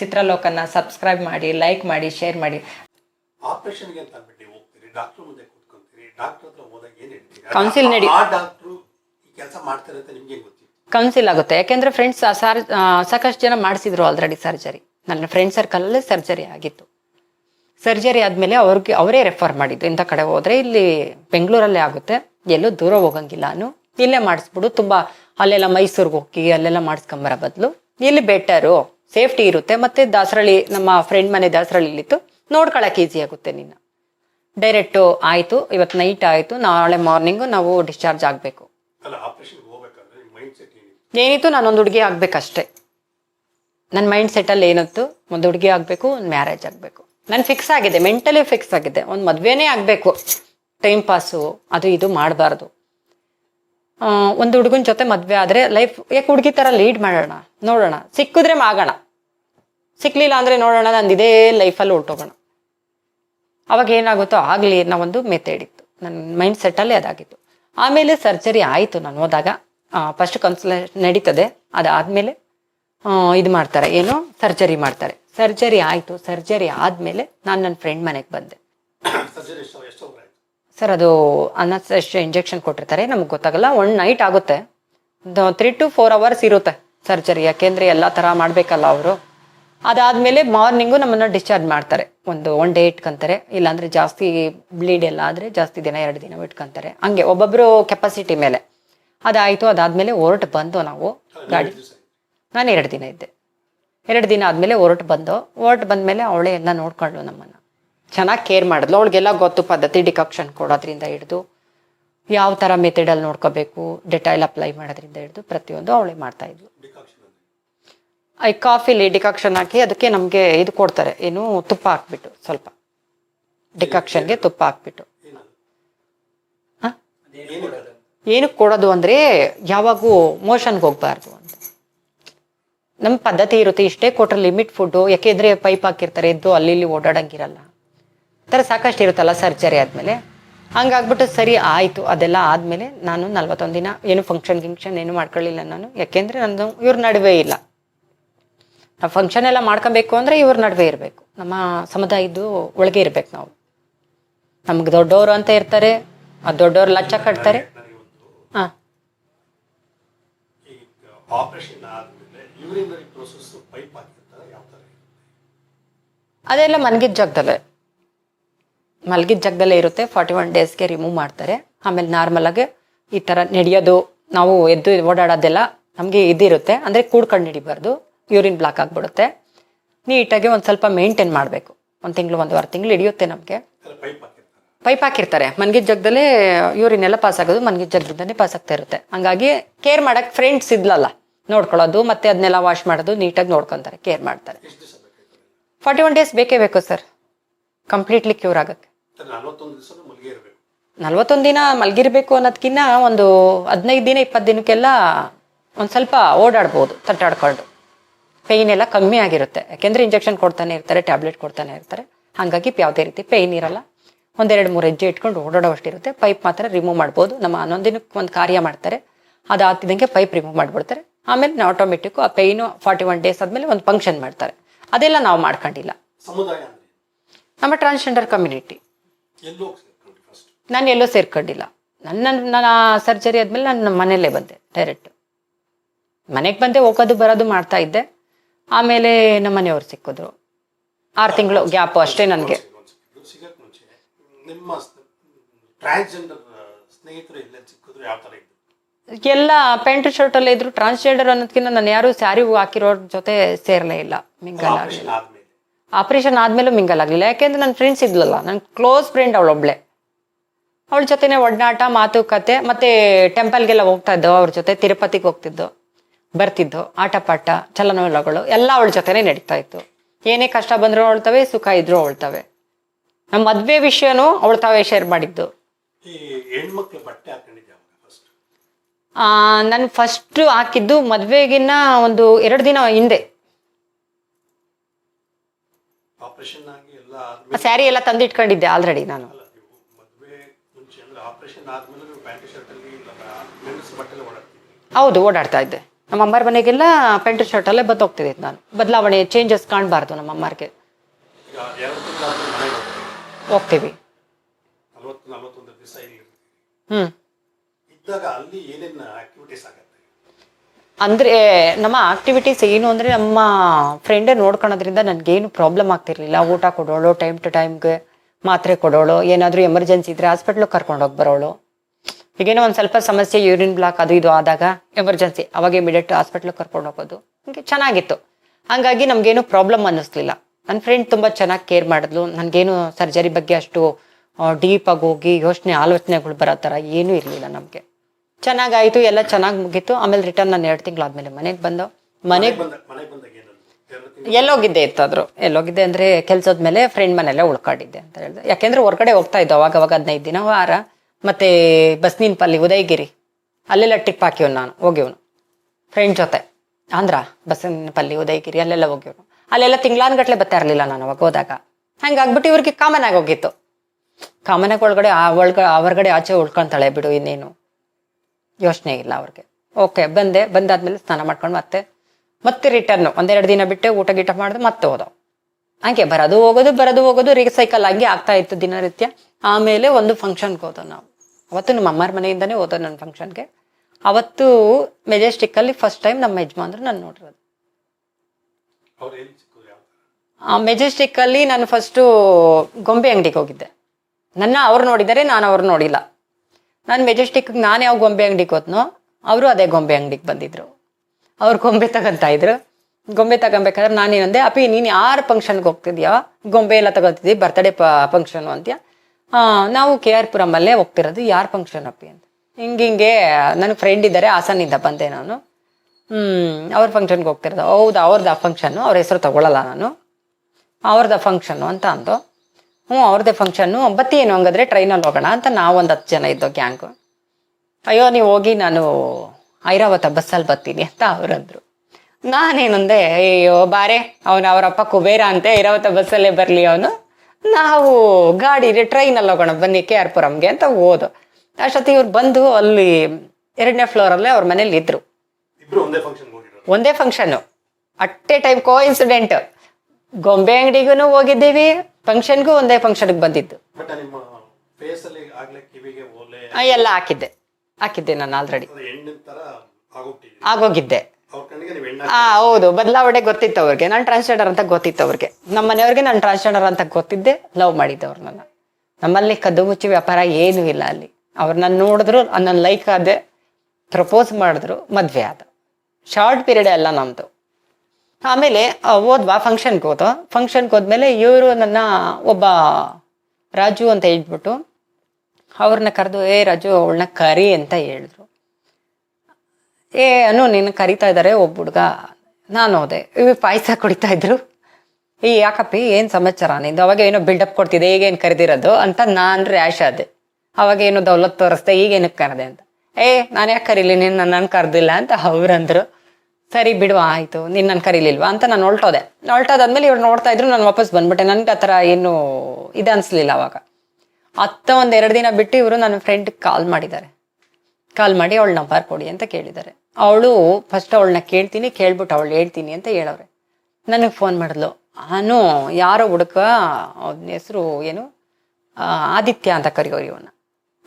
ಚಿತ್ರಲೋಕನ subscribe ಮಾಡಿ like ಮಾಡಿ share ಮಾಡಿ. ಆಪರೇಷನ್ಗೆ ಅಂತ ಅಂದ್ಬಿಟ್ಟು ಹೋಗ್ತೀರಿ ಡಾಕ್ಟರ್ ಮುಂದೆ ಕೂತ್ಕೊಂತೀರಿ ಡಾಕ್ಟರ್ ಹತ್ರ ಹೋದಾಗ ಏನ್ ಹೇಳ್ತೀರಿ? ಕೌನ್ಸಿಲ್ ನಡಿ- ಆ ಡಾಕ್ಟ್ರು ಈ ಕೆಲಸ ಮಾಡ್ತಾರೆ ಅಂತ ನಿಮ್ಗೆ ಕೌನ್ಸಿಲ್ ಆಗುತ್ತೆ ಯಾಕೆಂದ್ರೆ ಫ್ರೆಂಡ್ಸ್ ಸಾರ್ ಸಾಕಷ್ಟು ಜನ ಮಾಡಿಸಿದ್ರು ಆಲ್ರೆಡಿ ಸರ್ಜರಿ ನನ್ನ ಫ್ರೆಂಡ್ ಸರ್ಕಲಲ್ಲೇ ಸರ್ಜರಿ ಆಗಿತ್ತು. ಸರ್ಜರಿ ಆದಮೇಲೆ ಅವ್ರಿಗೆ ಅವರೇ ರೆಫರ್ ಮಾಡಿದ್ದು ಇಂಥ ಕಡೆ ಹೋದ್ರೆ ಇಲ್ಲಿ ಬೆಂಗಳೂರಲ್ಲೇ ಆಗುತ್ತೆ ಎಲ್ಲೂ ದೂರ ಹೋಗಂಗಿಲ್ಲ ನಾನು. ಇಲ್ಲೇ ಮಾಡಿಸ್ಬಿಡು ತುಂಬ ಅಲ್ಲೆಲ್ಲ ಮೈಸೂರಿಗೆ ಹೋಗಿ ಅಲ್ಲೆಲ್ಲ ಮಾಡಿಸ್ಕೊಂಬರೋ ಬದಲು. ಇಲ್ಲಿ ಬೆಟರು ಸೇಫ್ಟಿ ಇರುತ್ತೆ. ಮತ್ತೆ ದಾಸರಳ್ಳಿ ನಮ್ಮ ಫ್ರೆಂಡ್ ಮನೆ ದಾಸರಳ್ಳಿಲಿತ್ತು. ನೋಡ್ಕೊಳಕ್ ಈಸಿ ಆಗುತ್ತೆ ನಿನ್ನ. ಡೈರೆಕ್ಟು ಆಯಿತು ಇವತ್ತು ನೈಟ್ ಆಯಿತು ನಾಳೆ ಮಾರ್ನಿಂಗು ನಾವು ಡಿಸ್ಚಾರ್ಜ್ ಆಗಬೇಕು. ಅಲ್ಲ ಸೆಟ್ ಏನಿತ್ತು? ಏನಿತ್ತು ನಾನೊಂದು ಹುಡುಗಿ ಆಗ್ಬೇಕಷ್ಟೇ. ನನ್ನ ಮೈಂಡ್ ಸೆಟ್ಟಲ್ಲಿ ಏನತ್ತು ಒಂದು ಹುಡುಗಿ ಆಗಬೇಕು ಒಂದು ಮ್ಯಾರೇಜ್ ಆಗಬೇಕು. ನಾನು ಫಿಕ್ಸ್ ಆಗಿದೆ ಮೆಂಟಲಿ ಫಿಕ್ಸ್ ಆಗಿದೆ. ಒಂದು ಮದುವೆನೇ ಆಗಬೇಕು. ಟೈಮ್ ಪಾಸು ಅದು ಇದು ಮಾಡಬಾರ್ದು. ಒಂದು ಹುಡುಗನ ಜೊತೆ ಮದುವೆ ಆದರೆ ಲೈಫ್ ಯಾಕೆ ಹುಡುಗಿ ಥರ ಲೀಡ್ ಮಾಡೋಣ? ನೋಡೋಣ. ಸಿಕ್ಕಿದ್ರೆ ಆಗೋಣ ಸಿಕ್ಲಿಲ್ಲ ಅಂದರೆ ನೋಡೋಣ ನಂದು ಇದೇ ಲೈಫಲ್ಲಿ ಹೊರ್ಟೋಗೋಣ. ಅವಾಗ ಏನಾಗುತ್ತೋ ಆಗಲಿ ಅನ್ನೋ ಒಂದು ಮೆಥಡ್ ಇತ್ತು. ನನ್ನ ಮೈಂಡ್ ಸೆಟ್ಟಲ್ಲೇ ಅದಾಗಿತ್ತು. ಆಮೇಲೆ ಸರ್ಜರಿ ಆಯಿತು ನಾನು ಹೋದಾಗ. ಫಸ್ಟ್ ಕನ್ಸಲ್ಟೇಷನ್ ನಡೀತದೆ. ಅದಾದಮೇಲೆ ಇದು ಮಾಡ್ತಾರೆ. ಏನೋ? ಸರ್ಜರಿ ಮಾಡ್ತಾರೆ. ಸರ್ಜರಿ ಆಯಿತು. ಸರ್ಜರಿ ಆದಮೇಲೆ ನಾನು ನನ್ನ ಫ್ರೆಂಡ್ ಮನೆಗೆ ಬಂದೆ. ಸರ್ ಅದು ಅನ್ನಷ್ಟು ಇಂಜೆಕ್ಷನ್ ಕೊಟ್ಟಿರ್ತಾರೆ. ನಮ್ಗೆ ಗೊತ್ತಾಗಲ್ಲ. ಒನ್ ನೈಟ್ ಆಗುತ್ತೆ. ತ್ರೀ ಟು ಫೋರ್ ಅವರ್ಸ್ ಇರುತ್ತೆ ಸರ್ಜರಿ ಯಾಕೆಂದರೆ ಎಲ್ಲ ಥರ ಮಾಡಬೇಕಲ್ಲ ಅವರು. ಅದಾದಮೇಲೆ ಮಾರ್ನಿಂಗು ನಮ್ಮನ್ನು ಡಿಸ್ಚಾರ್ಜ್ ಮಾಡ್ತಾರೆ. ಒಂದು ಒನ್ ಡೇ ಇಟ್ಕೊಂತಾರೆ. ಇಲ್ಲಾಂದರೆ ಜಾಸ್ತಿ ಬ್ಲೀಡ್ ಎಲ್ಲ ಆದರೆ ಜಾಸ್ತಿ ದಿನ ಎರಡು ದಿನ ಇಟ್ಕೊಂತಾರೆ. ಹಂಗೆ ಒಬ್ಬೊಬ್ಬರು ಕೆಪಾಸಿಟಿ ಮೇಲೆ. ಅದಾಯಿತು ಅದಾದಮೇಲೆ ಹೊರಟು ಬಂದು ನಾವು ಗಾಡಿ ನಾನು ಎರಡು ದಿನ ಇದ್ದೆ. ಎರಡು ದಿನ ಆದಮೇಲೆ ಹೊರಟು ಬಂದು ಹೊರಟು ಬಂದಮೇಲೆ ಅವಳೇ ಎಲ್ಲ ನೋಡ್ಕೊಂಡ್ಳು ನಮ್ಮನ್ನು. ಚೆನ್ನಾಗಿ ಕೇರ್ ಮಾಡಿದ್ಲು. ಅವಳಿಗೆಲ್ಲ ಗೊತ್ತು ಪದ್ಧತಿ ಡಿಕಾಕ್ಷನ್ ಕೊಡೋದ್ರಿಂದ ಹಿಡಿದು ಯಾವ ಥರ ಮೆಥಡಲ್ಲಿ ನೋಡ್ಕೋಬೇಕು ಡೆಟೈಲ್ ಅಪ್ಲೈ ಮಾಡೋದ್ರಿಂದ ಹಿಡಿದು ಪ್ರತಿಯೊಂದು ಅವಳೇ ಮಾಡ್ತಾ ಅಂದ್ರೆ ಈ ಕಾಫಿಲಿ ಡಿಕಾಕ್ಷನ್ ಹಾಕಿ ಅದಕ್ಕೆ ನಮಗೆ ಇದು ಕೊಡ್ತಾರೆ. ಏನು ತುಪ್ಪ ಹಾಕ್ಬಿಟ್ಟು ಸ್ವಲ್ಪ. ಡಿಕಾಕ್ಷನ್ಗೆ ತುಪ್ಪ ಹಾಕ್ಬಿಟ್ಟು. ಏನು ಕೊಡೋದು ಅಂದರೆ ಯಾವಾಗೂ ಮೋಷನ್ಗೆ ಹೋಗ್ಬಾರ್ದು ಅಂತ. ನಮ್ಮ ಪದ್ಧತಿ ಇರುತ್ತೆ ಇಷ್ಟೇ ಕೊಟ್ಟರೆ ಲಿಮಿಟ್ ಫುಡ್ಡು ಯಾಕೆಂದರೆ ಪೈಪ್ ಹಾಕಿರ್ತಾರೆ, ಎದ್ದು ಅಲ್ಲಿ ಇಲ್ಲಿ ಓಡಾಡಂಗಿರಲ್ಲ. ಥರ ಸಾಕಷ್ಟು ಇರುತ್ತಲ್ಲ ಸರ್ಜರಿ ಆದಮೇಲೆ. ಹಂಗಾಗ್ಬಿಟ್ಟು ಸರಿ ಆಯಿತು. ಅದೆಲ್ಲ ಆದಮೇಲೆ ನಾನು ನಲ್ವತ್ತೊಂದು ದಿನ ಏನು ಫಂಕ್ಷನ್ ಗಿಂಕ್ಷನ್ ಏನು ಮಾಡ್ಕೊಳ್ಳಿಲ್ಲ ನಾನು. ಯಾಕೆಂದರೆ ನಂದು ಇವ್ರ ನಡುವೆ ಇಲ್ಲ. ನಾವು ಫಂಕ್ಷನ್ ಎಲ್ಲ ಮಾಡ್ಕೊಬೇಕು ಅಂದರೆ ಇವ್ರ ನಡುವೆ ಇರಬೇಕು. ನಮ್ಮ ಸಮುದಾಯದ್ದು ಒಳಗೆ ಇರ್ಬೇಕು ನಾವು. ನಮ್ಗೆ ದೊಡ್ಡವರು ಅಂತ ಇರ್ತಾರೆ, ಆ ದೊಡ್ಡವ್ರು ಲಚ್ಚ ಕಟ್ತಾರೆ. ಹಾಂ. ತರ? ಅದೆಲ್ಲ ಮಲಗಿದ ಜಾಗದಲ್ಲೇ. ಮಲಗಿದ ಜಾಗದಲ್ಲೇ ಇರುತ್ತೆ. ಫಾರ್ಟಿ ಒನ್ ಡೇಸ್ಗೆ ರಿಮೂವ್ ಮಾಡ್ತಾರೆ. ಆಮೇಲೆ ನಾರ್ಮಲಾಗಿ ಈ ಥರ ನಡೆಯೋದು, ನಾವು ಎದ್ದು ಓಡಾಡೋದೆಲ್ಲ ನಮಗೆ ಇದಿರುತ್ತೆ. ಅಂದರೆ ಕೂಡ್ಕೊಂಡು ನಡಿಬಾರ್ದು. ಯೂರಿನ್ ಬ್ಲಾಕ್ ಆಗಿಬಿಡುತ್ತೆ. ನೀಟಾಗಿ ಒಂದು ಸ್ವಲ್ಪ ಮೇಂಟೈನ್ ಮಾಡಬೇಕು. ಒಂದು ತಿಂಗಳು ಒಂದುವರೆ ತಿಂಗಳು ಹಿಡಿಯುತ್ತೆ ನಮಗೆ. ಪೈಪ್ ಹಾಕಿರ್ತಾರೆ. ಮನ್ಗಿದ ಜಗದಲ್ಲೇ ಯೂರಿನ್ ಎಲ್ಲ ಪಾಸ್ ಆಗೋದು ಮನ್ಗಿದ ಜಾಗದಿಂದನೇ ಪಾಸ್ ಆಗ್ತಾ ಇರುತ್ತೆ. ಹಂಗಾಗಿ ಕೇರ್ ಮಾಡಕ್ಕೆ ಫ್ರೆಂಡ್ಸ್ ಇದ್ಲಲ್ಲ ನೋಡ್ಕೊಳ್ಳೋದು ಮತ್ತೆ ಅದನ್ನೆಲ್ಲ ವಾಶ್ ಮಾಡೋದು ನೀಟಾಗಿ ನೋಡ್ಕೊತಾರೆ ಕೇರ್ ಮಾಡ್ತಾರೆ. ಫಾರ್ಟಿ ಒನ್ ಡೇಸ್ ಬೇಕೇ ಬೇಕು ಸರ್. ಕಂಪ್ಲೀಟ್ಲಿ ಕ್ಯೂರ್ ಆಗಕ್ಕೆ. ನಲ್ವತ್ತೊಂದು ದಿನ ಮಲಗಿರ್ಬೇಕು ಅನ್ನೋದಕ್ಕಿಂತ ಒಂದು ಹದಿನೈದು ದಿನ ಇಪ್ಪತ್ತು ದಿನಕ್ಕೆಲ್ಲ ಒಂದು ಸ್ವಲ್ಪ ಓಡಾಡ್ಬೋದು ತಟ್ಟಾಡ್ಕೊಂಡು. ಪೇಯ್ನ್ ಎಲ್ಲ ಕಮ್ಮಿ ಆಗಿರುತ್ತೆ. ಯಾಕೆಂದರೆ ಇಂಜೆಕ್ಷನ್ ಕೊಡ್ತಾನೆ ಇರ್ತಾರೆ ಟ್ಯಾಬ್ಲೆಟ್ ಕೊಡ್ತಾನೆ ಇರ್ತಾರೆ. ಹಾಗಾಗಿ ಯಾವುದೇ ರೀತಿ ಪೇಯ್ನ್ ಇರಲ್ಲ. ಒಂದೆರಡು ಮೂರು ಹೆಜ್ಜೆ ಇಟ್ಕೊಂಡು ಓಡಾಡೋವಷ್ಟಿರುತ್ತೆ. ಪೈಪ್ ಮಾತ್ರ ರಿಮೂವ್ ಮಾಡ್ಬೋದು. ನಮ್ಮ ಹನ್ನೊಂದು ದಿನಕ್ಕೆ ಒಂದು ಕಾರ್ಯ ಮಾಡ್ತಾರೆ. ಅದಾಗ್ತಿದ್ದಂಗೆ ಪೈಪ್ ರಿಮೂವ್ ಮಾಡಿಬಿಡ್ತಾರೆ. ಆಮೇಲೆ ಆಟೋಮೆಟಿಕ್ಕು ಆ ಪೇಯ್ನು ಫಾರ್ಟಿ ಒನ್ ಡೇಸ್ ಆದಮೇಲೆ ಒಂದು ಫಂಕ್ಷನ್ ಮಾಡ್ತಾರೆ. ಅದೆಲ್ಲ ನಾವು ಮಾಡ್ಕೊಂಡಿಲ್ಲ. ಸಮುದಾಯ ನಮ್ಮ ಟ್ರಾನ್ಸ್ಜೆಂಡರ್ ಕಮ್ಯುನಿಟಿ ನಾನು ಎಲ್ಲೂ ಸೇರ್ಕೊಂಡಿಲ್ಲ. ನನ್ನ ನನ್ನ ಸರ್ಜರಿ ಆದಮೇಲೆ ನಾನು ನಮ್ಮ ಮನೆಯಲ್ಲೇ ಬಂದೆ ಡೈರೆಕ್ಟ್ ಮನೆಗೆ ಬಂದೆ ಹೋಗೋದು ಬರೋದು ಮಾಡ್ತಾ ಇದ್ದೆ. ಆಮೇಲೆ ನಮ್ಮ ಮನೆಯವ್ರು ಸಿಕ್ಕಿದ್ರು. ಆರು ತಿಂಗಳು ಗ್ಯಾಪ್ ಅಷ್ಟೇ ನನಗೆ. ಸಿಗಕ್ ಮುಂಚೆ ನಿಮ್ಮ ಟ್ರಾನ್ಸ್ಜೆಂಡರ್ ಸ್ನೇಹಿತರು ಎಲ್ಲ ಸಿಕ್ಕಿದ್ರು ಯಾವ ತರ ಇದ್ರು? ಎಲ್ಲ ಪ್ಯಾಂಟ್ ಶರ್ಟಲ್ಲೇ ಇದ್ರು. ಟ್ರಾನ್ಸ್ಜೆಂಡರ್ ಅನ್ನೋದಕ್ಕಿಂತ ನಾನು ಯಾರು ಸ್ಯಾರಿ ಹಾಕಿರೋರ್ ಜೊತೆ ಸೇರಲೇ ಇಲ್ಲ. ಮಿಂಗಲ್ ಆದ್ಮೇಲೆ? ಆಪರೇಷನ್ ಆದ್ಮೇಲೂ ಮಿಂಗಲ್ ಆಗಲಿಲ್ಲ. ಯಾಕೆಂದ್ರೆ ನನ್ನ ಫ್ರೆಂಡ್ಸ್ ಇದ್ಲಲ್ಲ ನನ್ನ ಕ್ಲೋಸ್ ಫ್ರೆಂಡ್ ಅವಳೊಬ್ಳೆ ಅವಳ ಜೊತೆನೆ ಒಡನಾಟ ಮಾತುಕತೆ ಮತ್ತೆ ಟೆಂಪಲ್ಗೆಲ್ಲ ಹೋಗ್ತಾ ಇದ್ದೋ ಅವ್ರ ಜೊತೆ ತಿರುಪತಿಗೆ ಹೋಗ್ತಿದ್ದೋ. ಬರ್ತಿದ್ದೋ ಆಟ ಪಾಠ ಚಲನವಲಗಳು ಎಲ್ಲ ಅವಳ ಜೊತೆನೆ ನಡೀತಾ ಇತ್ತು. ಏನೇ ಕಷ್ಟ ಬಂದರೂ ಅವಳ್ತವೆ ಸುಖ ಇದ್ರೂ ಅವಳ್ತವೆ. ನಮ್ಮ ಮದುವೆ ವಿಷಯನೂ ಅವಳ್ತಾವೆ ಶೇರ್ ಮಾಡಿದ್ದು. ನಾನು ಫಸ್ಟ್ ಹಾಕಿದ್ದು ಮದುವೆಗಿನ್ನ ಒಂದು ಎರಡು ದಿನ ಹಿಂದೆ. ಸ್ಯಾರಿ ಎಲ್ಲ ತಂದಿಟ್ಕೊಂಡಿದ್ದೆ ಆಲ್ರೆಡಿ ನಾನು. ಹೌದು ಓಡಾಡ್ತಾ ಇದ್ದೆ. ನಮ್ಮ ಅಮ್ಮಾರ ಮನೆಗೆಲ್ಲ ಪ್ಯಾಂಟ್ ಶರ್ಟಲ್ಲೇ ಬತ್ ಹೋಗ್ತಿದ್ದೆ ನಾನು. ಬದಲಾವಣೆ ಚೇಂಜಸ್ ಕಾಣಬಾರ್ದು ನಮ್ಮ ಅಮ್ಮರಿಗೆ. ಹೋಗ್ತೀವಿ. ಹ್ಞೂ ಅಂದರೆ ನಮ್ಮ ಆಕ್ಟಿವಿಟೀಸ್ ಏನು ಅಂದ್ರೆ ನಮ್ಮ ಫ್ರೆಂಡೇ ನೋಡ್ಕೊಳೋದ್ರಿಂದ ನನಗೇನು ಪ್ರಾಬ್ಲಮ್ ಆಗ್ತಿರ್ಲಿಲ್ಲ. ಊಟ ಕೊಡೋಳು ಟೈಮ್ ಟು ಟೈಮ್ಗೆ ಮಾತ್ರೆ ಕೊಡೋಳು ಏನಾದರೂ ಎಮರ್ಜೆನ್ಸಿ ಇದ್ರೆ ಹಾಸ್ಪಿಟ್ಲಿಗೆ ಕರ್ಕೊಂಡೋಗಿ ಬರೋಳು. ಈಗೇನೋ ಒಂದು ಸ್ವಲ್ಪ ಸಮಸ್ಯೆ ಯೂರಿನ್ ಬ್ಲಾಕ್ ಅದು ಇದು ಆದಾಗ ಎಮರ್ಜೆನ್ಸಿ ಅವಾಗ ಇಮಿಡಿಯೇಟ್ ಹಾಸ್ಪಿಟ್ಲಿಗೆ ಕರ್ಕೊಂಡು ಹೋಗೋದು. ಹಂಗೆ ಚೆನ್ನಾಗಿತ್ತು. ಹಂಗಾಗಿ ನಮಗೇನು ಪ್ರಾಬ್ಲಮ್ ಅನ್ನಿಸ್ಲಿಲ್ಲ. ನನ್ನ ಫ್ರೆಂಡ್ ತುಂಬ ಚೆನ್ನಾಗಿ ಕೇರ್ ಮಾಡಿದ್ಲು. ನನಗೇನು ಸರ್ಜರಿ ಬಗ್ಗೆ ಅಷ್ಟು ಡೀಪಾಗಿ ಹೋಗಿ ಯೋಚನೆ ಆಲೋಚನೆಗಳು ಬರೋ ಥರ ಏನೂ ಇರಲಿಲ್ಲ ನಮಗೆ. ಚೆನ್ನಾಗಾಯಿತು ಎಲ್ಲ ಚೆನ್ನಾಗಿ ಮುಗೀತು. ಆಮೇಲೆ ರಿಟರ್ನ್ ನಾನು ಎರಡು ತಿಂಗಳಾದ್ಮೇಲೆ ಮನೆಗೆ ಬಂದು ಮನೆಗೆ ಎಲ್ಲೋಗಿದ್ದೆ ಇತ್ತು ತಿಂಗಳು ಇತ್ತಾದ್ರು. ಎಲ್ಲೋಗಿದ್ದೆ ಅಂದರೆ ಕೆಲ್ಸದ ಮೇಲೆ ಫ್ರೆಂಡ್ ಮನೆಯಲ್ಲೇ ಉಳ್ಕಾಡಿದ್ದೆ ಅಂತ ಹೇಳಿದೆ. ಯಾಕೆಂದ್ರೆ ಹೊರಗಡೆ ಹೋಗ್ತಾ ಇದ್ದೋ ಅವಾಗ ಅವಾಗ ಹದಿನೈದು ದಿನ ವಾರ. ಮತ್ತೆ ಬಸ್ನಿನ ಪಲ್ಲಿ, ಉದಯಗಿರಿ. ಅಲ್ಲೆಲ್ಲ ಟಿಪ್ ಹಾಕಿವ್ನು ನಾನು, ಹೋಗಿವ್ನು. ಫ್ರೆಂಡ್ ಜೊತೆ. ಆಂಧ್ರ ಬಸ್ಸಿನ ಪಲ್ಲಿ, ಉದಯಗಿರಿ, ಅಲ್ಲೆಲ್ಲ ಹೋಗಿವ್ನು. ಅಲ್ಲೆಲ್ಲ ತಿಂಗ್ಳಾನ್ಗಟ್ಲೆ ಬರ್ತಾ ಇರಲಿಲ್ಲ ನಾನು ಅವಾಗ ಹೋದಾಗ. ಹಂಗಾಗ್ಬಿಟ್ಟು ಇವ್ರಿಗೆ ಕಾಮನ್ ಆಗಿ ಹೋಗಿತ್ತು. ಕಾಮನ್ ಆಗಿ ಒಳಗಡೆ, ಆ ಒಳಗ ಹೊರಗಡೆ ಆಚೆ ಉಳ್ಕೊಂತಾಳೆ ಬಿಡು ಇನ್ನೇನು. ಯೋಚನೆ ಇಲ್ಲ ಅವ್ರಿಗೆ. ಓಕೆ ಬಂದೆ, ಬಂದಾದ್ಮೇಲೆ ಸ್ನಾನ ಮಾಡ್ಕೊಂಡು ಮತ್ತೆ ಮತ್ತೆ ರಿಟರ್ನು ಒಂದೆರಡು ದಿನ ಬಿಟ್ಟು ಊಟ ಗೀಟ ಮಾಡಿದ್ರೆ ಮತ್ತೆ ಹೋದವು. ಹಂಗೆ ಬರೋದು ಹೋಗೋದು ಬರೋದು ಹೋಗೋದು ರೀಸೈಕಲ್ ಹಂಗೆ ಆಗ್ತಾ ಇತ್ತು ದಿನನಿತ್ಯ. ಆಮೇಲೆ ಒಂದು ಫಂಕ್ಷನ್ಗೆ ಹೋದೋ ನಾವು. ಅವತ್ತು ನಮ್ಮ ಅಮ್ಮರ ಮನೆಯಿಂದನೇ ಓದೋ ನನ್ನ ಫಂಕ್ಷನ್ಗೆ ಅವತ್ತು ಮೆಜೆಸ್ಟಿಕ್ಕಲ್ಲಿ ಫಸ್ಟ್ ಟೈಮ್ ನಮ್ಮ ಯಜಮಾನ್ರು ನಾನು ನೋಡಿರೋದು. ಮೆಜೆಸ್ಟಿಕ್ಕಲ್ಲಿ ನಾನು ಫಸ್ಟು ಗೊಂಬೆ ಅಂಗಡಿಗೆ ಹೋಗಿದ್ದೆ. ನನ್ನ ಅವ್ರು ನೋಡಿದರೆ ನಾನು ಅವ್ರು ನೋಡಿಲ್ಲ. ನಾನು ಮೆಜೆಸ್ಟಿಕ್ಗೆ ನಾನು ಯಾವ ಗೊಂಬೆ ಅಂಗಡಿಗೆ ಹೋದ್ನೋ ಅವರು ಅದೇ ಗೊಂಬೆ ಅಂಗಡಿಗೆ ಬಂದಿದ್ರು. ಅವ್ರು ಗೊಂಬೆ ತಗೊಂತ ಇದ್ರು. ಗೊಂಬೆ ತಗೊಬೇಕಾದ್ರೆ ನಾನೇನಂದೆ ಅಪ್ಪಿ ನೀನು ಯಾರು ಫಂಕ್ಷನ್ಗೆ ಹೋಗ್ತಿದ್ಯಾ? ಗೊಂಬೆ ಎಲ್ಲ ತಗೋತಿದ್ದಿ ಬರ್ತಡೇ ಫಂಕ್ಷನ್ ಫಂಕ್ಷನು ಅಂತ್ಯ? ನಾವು ಕೆ ಆರ್ ಪುರಮಲ್ಲೇ ಹೋಗ್ತಿರೋದು, ಯಾರು ಫಂಕ್ಷನ್ ಅಪ್ಪಿ ಅಂತ. ಹಿಂಗಿಂಗೆ ಹಿಂಗೆ ನನಗೆ ಫ್ರೆಂಡ್ ಇದ್ದಾರೆ ಹಾಸನಿಂದ ಬಂದೆ ನಾನು. ಹ್ಮ್, ಅವ್ರ ಫಂಕ್ಷನ್ಗೆ ಹೋಗ್ತಿರೋದು. ಹೌದು ಅವ್ರದ್ದು ಆ ಫಂಕ್ಷನ್ನು ಅವ್ರ ಹೆಸರು ತಗೊಳ್ಳಲ್ಲ ನಾನು. ಅವ್ರದ್ದು ಫಂಕ್ಷನ್ನು ಅಂತ ಅಂದು. ಹ್ಞೂ ಅವ್ರದ್ದೇ ಫಂಕ್ಷನ್ನು ಬತ್ತಿ ಏನು ಹಂಗಾದ್ರೆ ಟ್ರೈನಲ್ಲಿ ಹೋಗೋಣ ಅಂತ ನಾವು ಒಂದು ಹತ್ತು ಜನ ಇದ್ದೋ ಗ್ಯಾಂಗ್ ಅಯ್ಯೋ, ನೀವು ಹೋಗಿ ನಾನು ಐರಾವತ ಬಸ್ಸಲ್ಲಿ ಬರ್ತೀನಿ ಅಂತ ಅವರಂದ್ರು. ನಾನೇನಂದೆ, ಅಯ್ಯೋ, ಬಾರೆ, ಅವನು ಅವರಪ್ಪ ಕುಬೇರ ಅಂತೆ, ಐರಾವತ ಬಸ್ಸಲ್ಲೇ ಬರಲಿ ಅವನು. ನಾವು ಗಾಡಿ ಟ್ರೈನಲ್ಲಿ ಹೋಗೋಣ ಬನ್ನಿ ಕೆ ಆರ್ ಪುರಂಗೆ ಅಂತ ಹೋದು. ಅಷ್ಟೊತ್ತಿಗೆ ಇವ್ರು ಬಂದು ಅಲ್ಲಿ ಎರಡನೇ ಫ್ಲೋರಲ್ಲೇ ಅವ್ರ ಮನೇಲಿ ಇದ್ರು. ಒಂದೇ ಫಂಕ್ಷನ್ ಅಟ್ಟೆ ಟೈಮ್ ಕೋ ಇನ್ಸಿಡೆಂಟ್ ಗೊಂಬೆ ಅಂಗಡಿಗೂ ಹೋಗಿದ್ದೀವಿ ಫಂಕ್ಷನ್ಗೂ ಒಂದೇ ಫಂಕ್ಷನ್ಗೆ ಬಂದಿದ್ದು. ಎಲ್ಲ ಹಾಕಿದ್ದೆ. ಹಾಕಿದ್ದೆ ನಾನು ಆಲ್ರೆಡಿ ಆಗೋಗಿದ್ದೆ. ಹೌದು. ಬದಲಾವಣೆ ಗೊತ್ತಿತ್ತು ಅವ್ರಿಗೆ. ನಾನು ಟ್ರಾನ್ಸ್ಜೆಂಡರ್ ಅಂತ ಗೊತ್ತಿತ್ತು ಅವ್ರಿಗೆ. ನಮ್ಮ ಮನೆಯವ್ರಿಗೆ ನಾನು ಟ್ರಾನ್ಸ್ಜೆಂಡರ್ ಅಂತ ಗೊತ್ತಿದ್ದೆ. ಲವ್ ಮಾಡಿದ್ದೆ ನನ್ನ. ನಮ್ಮಲ್ಲಿ ಕದ್ದು ಮುಚ್ಚಿ ವ್ಯಾಪಾರ ಏನೂ ಇಲ್ಲ ಅಲ್ಲಿ. ಅವ್ರು ನನ್ನ ನೋಡಿದ್ರು ನನ್ನ ಲೈಕ್ ಆದೆ ಪ್ರಪೋಸ್ ಮಾಡಿದ್ರು, ಮದ್ವೆ ಆದ. ಶಾರ್ಟ್ ಪೀರಿಯಡ್ ಅಲ್ಲ ನಮ್ದು. ಆಮೇಲೆ ಹೋದ್ವಾ ಫಂಕ್ಷನ್ಗೆ ಹೋದ ಫಂಕ್ಷನ್ಗೆ ಹೋದ್ಮೇಲೆ ಇವರು ನನ್ನ ಒಬ್ಬ ರಾಜು ಅಂತ ಹೇಳ್ಬಿಟ್ಟು ಅವ್ರನ್ನ ಕರೆದು, ಏ ರಾಜು, ಅವಳನ್ನ ಕರಿ ಅಂತ ಹೇಳಿದ್ರು. ಏ, ಅನು, ನಿನ್ನ ಕರಿತಾ ಇದ್ದಾರೆ ಒಬ್ಬ ಹುಡುಗ. ನಾನು ಹೋದೆ. ಇವ್ ಪಾಯಸ ಕುಡಿತಾ ಇದ್ರು. ಈ ಯಾಕಪ್ಪಿ, ಏನು ಸಮಾಚಾರ ನಿಂದು? ಅವಾಗ ಏನೋ ಬಿಲ್ಡಪ್ ಕೊಡ್ತಿದೆ, ಈಗೇನು ಕರೆದಿರೋದು ಅಂತ ನಾನು ರ್ಯಾಶ್ ಆದೆ. ಅವಾಗ ಏನೋ ದೌಲತ್ ತೋರಿಸ್ದೆ ಈಗೇನಕ್ಕೆ ಕರೆದೆ ಅಂತ. ಏ, ನಾನು ಯಾಕೆ ಕರೀಲಿ, ನಿನ್ನ ನಾನು ಕರೆದಿಲ್ಲ ಅಂತ ಅವ್ರಂದ್ರು ಸರಿ ಬಿಡುವ, ಆಯಿತು. ನಿನ್ನ ನಾನು ಕರೀಲಿಲ್ವಾ ಅಂತ ನಾನು ಹೊಲ್ಟೋದೆ. ಹೊಲ್ಟೋದಾದ್ಮೇಲೆ ಇವ್ರು ನೋಡ್ತಾ ಇದ್ರು, ನಾನು ವಾಪಸ್ ಬಂದ್ಬಿಟ್ಟೆ. ನನಗೆ ಆ ಥರ ಏನು ಇದು ಅನಿಸ್ಲಿಲ್ಲ ಅವಾಗ. ಅತ್ತ ಒಂದು ಎರಡು ದಿನ ಬಿಟ್ಟು ಇವರು ನನ್ನ ಫ್ರೆಂಡ್ ಕಾಲ್ ಮಾಡಿದ್ದಾರೆ. ಕಾಲ್ ಮಾಡಿ ಅವಳು ನಂಬರ್ ಕೊಡಿ ಅಂತ ಕೇಳಿದ್ದಾರೆ. ಅವಳು ಫಸ್ಟ್ ಅವಳನ್ನ ಕೇಳ್ತೀನಿ, ಕೇಳ್ಬಿಟ್ಟು ಅವಳು ಹೇಳ್ತೀನಿ ಅಂತ ಹೇಳವ್ರೆ. ನನಗೆ ಫೋನ್ ಮಾಡಿದ್ಲು. ನಾನು ಯಾರೋ ಹುಡುಕ ಅವನ ಹೆಸರು ಏನು? ಆದಿತ್ಯ ಅಂತ ಕರೆಯೋರು ಇವನ್ನ.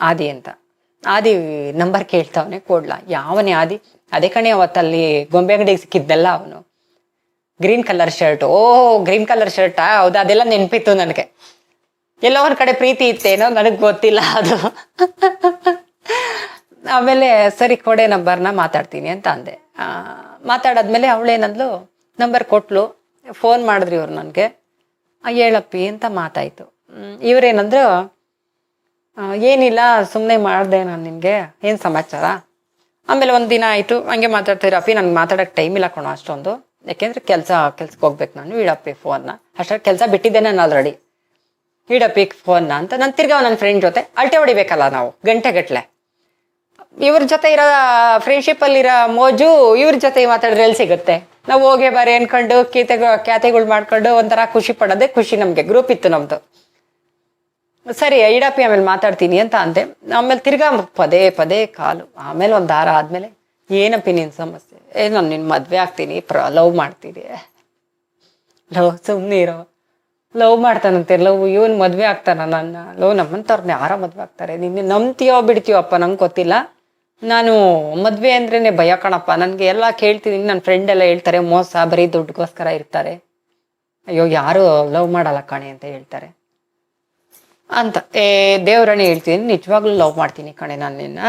ಆದಿ ಅಂತ. ಆದಿ ನಂಬರ್ ಕೇಳ್ತಾವನೆ, ಕೊಡ್ಲ. ಯಾವನೇ ಆದಿ? ಅದೇ ಕಣೆ ಅವತ್ತಲ್ಲಿ ಗೊಂಬೆ ಅಂಗಡಿಗೆ ಸಿಕ್ಕಿದ್ದಲ್ಲ ಅವನು. ಗ್ರೀನ್ ಕಲರ್ ಶರ್ಟ್ ಓ ಗ್ರೀನ್ ಕಲರ್ ಶರ್ಟಾ ಹೌದಾ, ಅದೆಲ್ಲ ನೆನಪಿತ್ತು ನನಗೆ. ಎಲ್ಲೋ ಕಡೆ ಪ್ರೀತಿ ಇತ್ತೇನೋ, ನನಗೆ ಗೊತ್ತಿಲ್ಲ ಅದು. ಆಮೇಲೆ ಸರಿ ಕೊಡೆ ನಂಬರ್ನ ಮಾತಾಡ್ತೀನಿ ಅಂತ ಅಂದೆ. ಮಾತಾಡಾದ್ಮೇಲೆ ಅವಳೇನಂದ್ಲು ನಂಬರ್ ಕೊಟ್ಲು, ಫೋನ್ ಮಾಡಿದ್ರಿ ಇವ್ರು ನನಗೆ. ಹೇಳಪ್ಪಿ, ಅಂತ ಮಾತಾಯ್ತು. ಇವರೇನಂದ್ರು ಏನಿಲ್ಲ ಸುಮ್ಮನೆ ಮಾಡಿದೆ ನಾನು ನಿನಗೆ, ಏನು ಸಮಾಚಾರ? ಆಮೇಲೆ ಒಂದು ದಿನ ಆಯಿತು, ಹಂಗೆ ಮಾತಾಡ್ತಿರಪ್ಪಿ ನನಗೆ ಮಾತಾಡೋಕ್ಕೆ ಟೈಮ್ ಇಲ್ಲ ಕೊಣೋ ಅಷ್ಟೊಂದು. ಯಾಕೆಂದ್ರೆ ಕೆಲಸ ಕೆಲ್ಸಕ್ಕೆ ಹೋಗ್ಬೇಕು ನಾನು, ಇಡಪ್ಪಿ ಫೋನ್ನ. ಅಷ್ಟರಲ್ಲಿ ಕೆಲಸ ಬಿಟ್ಟಿದ್ದೆ ನಾನು ಆಲ್ರೆಡಿ ಇಡಪ್ಪಿ ಫೋನ್ನ ಅಂತ. ನಾನು ತಿರ್ಗಾ ನನ್ನ ಫ್ರೆಂಡ್ ಜೊತೆ ಅಲ್ಟೆ ಹೊಡಿಬೇಕಲ್ಲ ನಾವು ಗಂಟೆ ಗಟ್ಲೆ ಇವ್ರ ಜೊತೆ ಇರೋ ಫ್ರೆಂಡ್ಶಿಪ್ ಅಲ್ಲಿರೋ ಮೋಜು ಇವ್ರ ಜೊತೆ ಮಾತಾಡಿದ್ರೆ ಎಲ್ಲಿ ಸಿಗುತ್ತೆ? ನಾವು ಹೋಗಿ ಬಾರಿ ಅನ್ಕೊಂಡು ಕೀತೆ ಕ್ಯಾತೆಗಳು ಮಾಡ್ಕೊಂಡು ಒಂಥರ ಖುಷಿ ಪಡೋದೇ ಖುಷಿ ನಮಗೆ, ಗ್ರೂಪ್ ಇತ್ತು ನಮ್ದು. ಸರಿ, ಐಡಾಪಿ ಆಮೇಲೆ ಮಾತಾಡ್ತೀನಿ ಅಂತ ಅಂದೆ. ಆಮೇಲೆ ತಿರ್ಗಾ ಪದೇ ಪದೇ ಕಾಲು, ಆಮೇಲೆ ಒಂದು ದಾರ ಆದ್ಮೇಲೆ ಏನಪ್ಪಿ ನಿನ್ನ ಸಮಸ್ಯೆ? ಏ, ನಾನು ನಿನ್ನ ಮದುವೆ ಆಗ್ತೀನಿ, ಪ್ರ, ಲವ್ ಮಾಡ್ತೀನಿ. ಲವ್ ಸುಮ್ಮನೆ ಇರೋ. ಲವ್ ಮಾಡ್ತಾನಂತೆ, ಲವ್ ಇವನ್ ಮದ್ವೆ ಆಗ್ತಾನ ನನ್ನ. ಲವ್ ನಮ್ಮಂತವ್ರನ್ನ ಯಾರ ಮದ್ವೆ ಆಗ್ತಾರೆ? ನಿನ್ನೆ ನಂಬ್ತೀಯೋ ಬಿಡ್ತೀಯೋ ಅಪ್ಪ, ನಂಗೆ ಗೊತ್ತಿಲ್ಲ. ನಾನು ಮದ್ವೆ ಅಂದ್ರೇನೆ ಭಯ ಕಣಪ್ಪ. ನನಗೆ ಎಲ್ಲ ಕೇಳ್ತೀನಿ. ನನ್ನ ಫ್ರೆಂಡ್ ಎಲ್ಲ ಹೇಳ್ತಾರೆ, ಮೋಸ, ಬರೀ ದುಡ್ಡುಗೋಸ್ಕರ ಇರ್ತಾರೆ. ಅಯ್ಯೋ, ಯಾರು ಲವ್ ಮಾಡಲ್ಲ ಕಣೆ ಅಂತ ಹೇಳ್ತಾರೆ. ಅಂತ. ಏ, ದೇವ್ರನ್ನೇ ಹೇಳ್ತೀನಿ. ನಿಜವಾಗ್ಲೂ ಲವ್ ಮಾಡ್ತೀನಿ ಕಣೆ ನಾನು ನಿನ್ನ.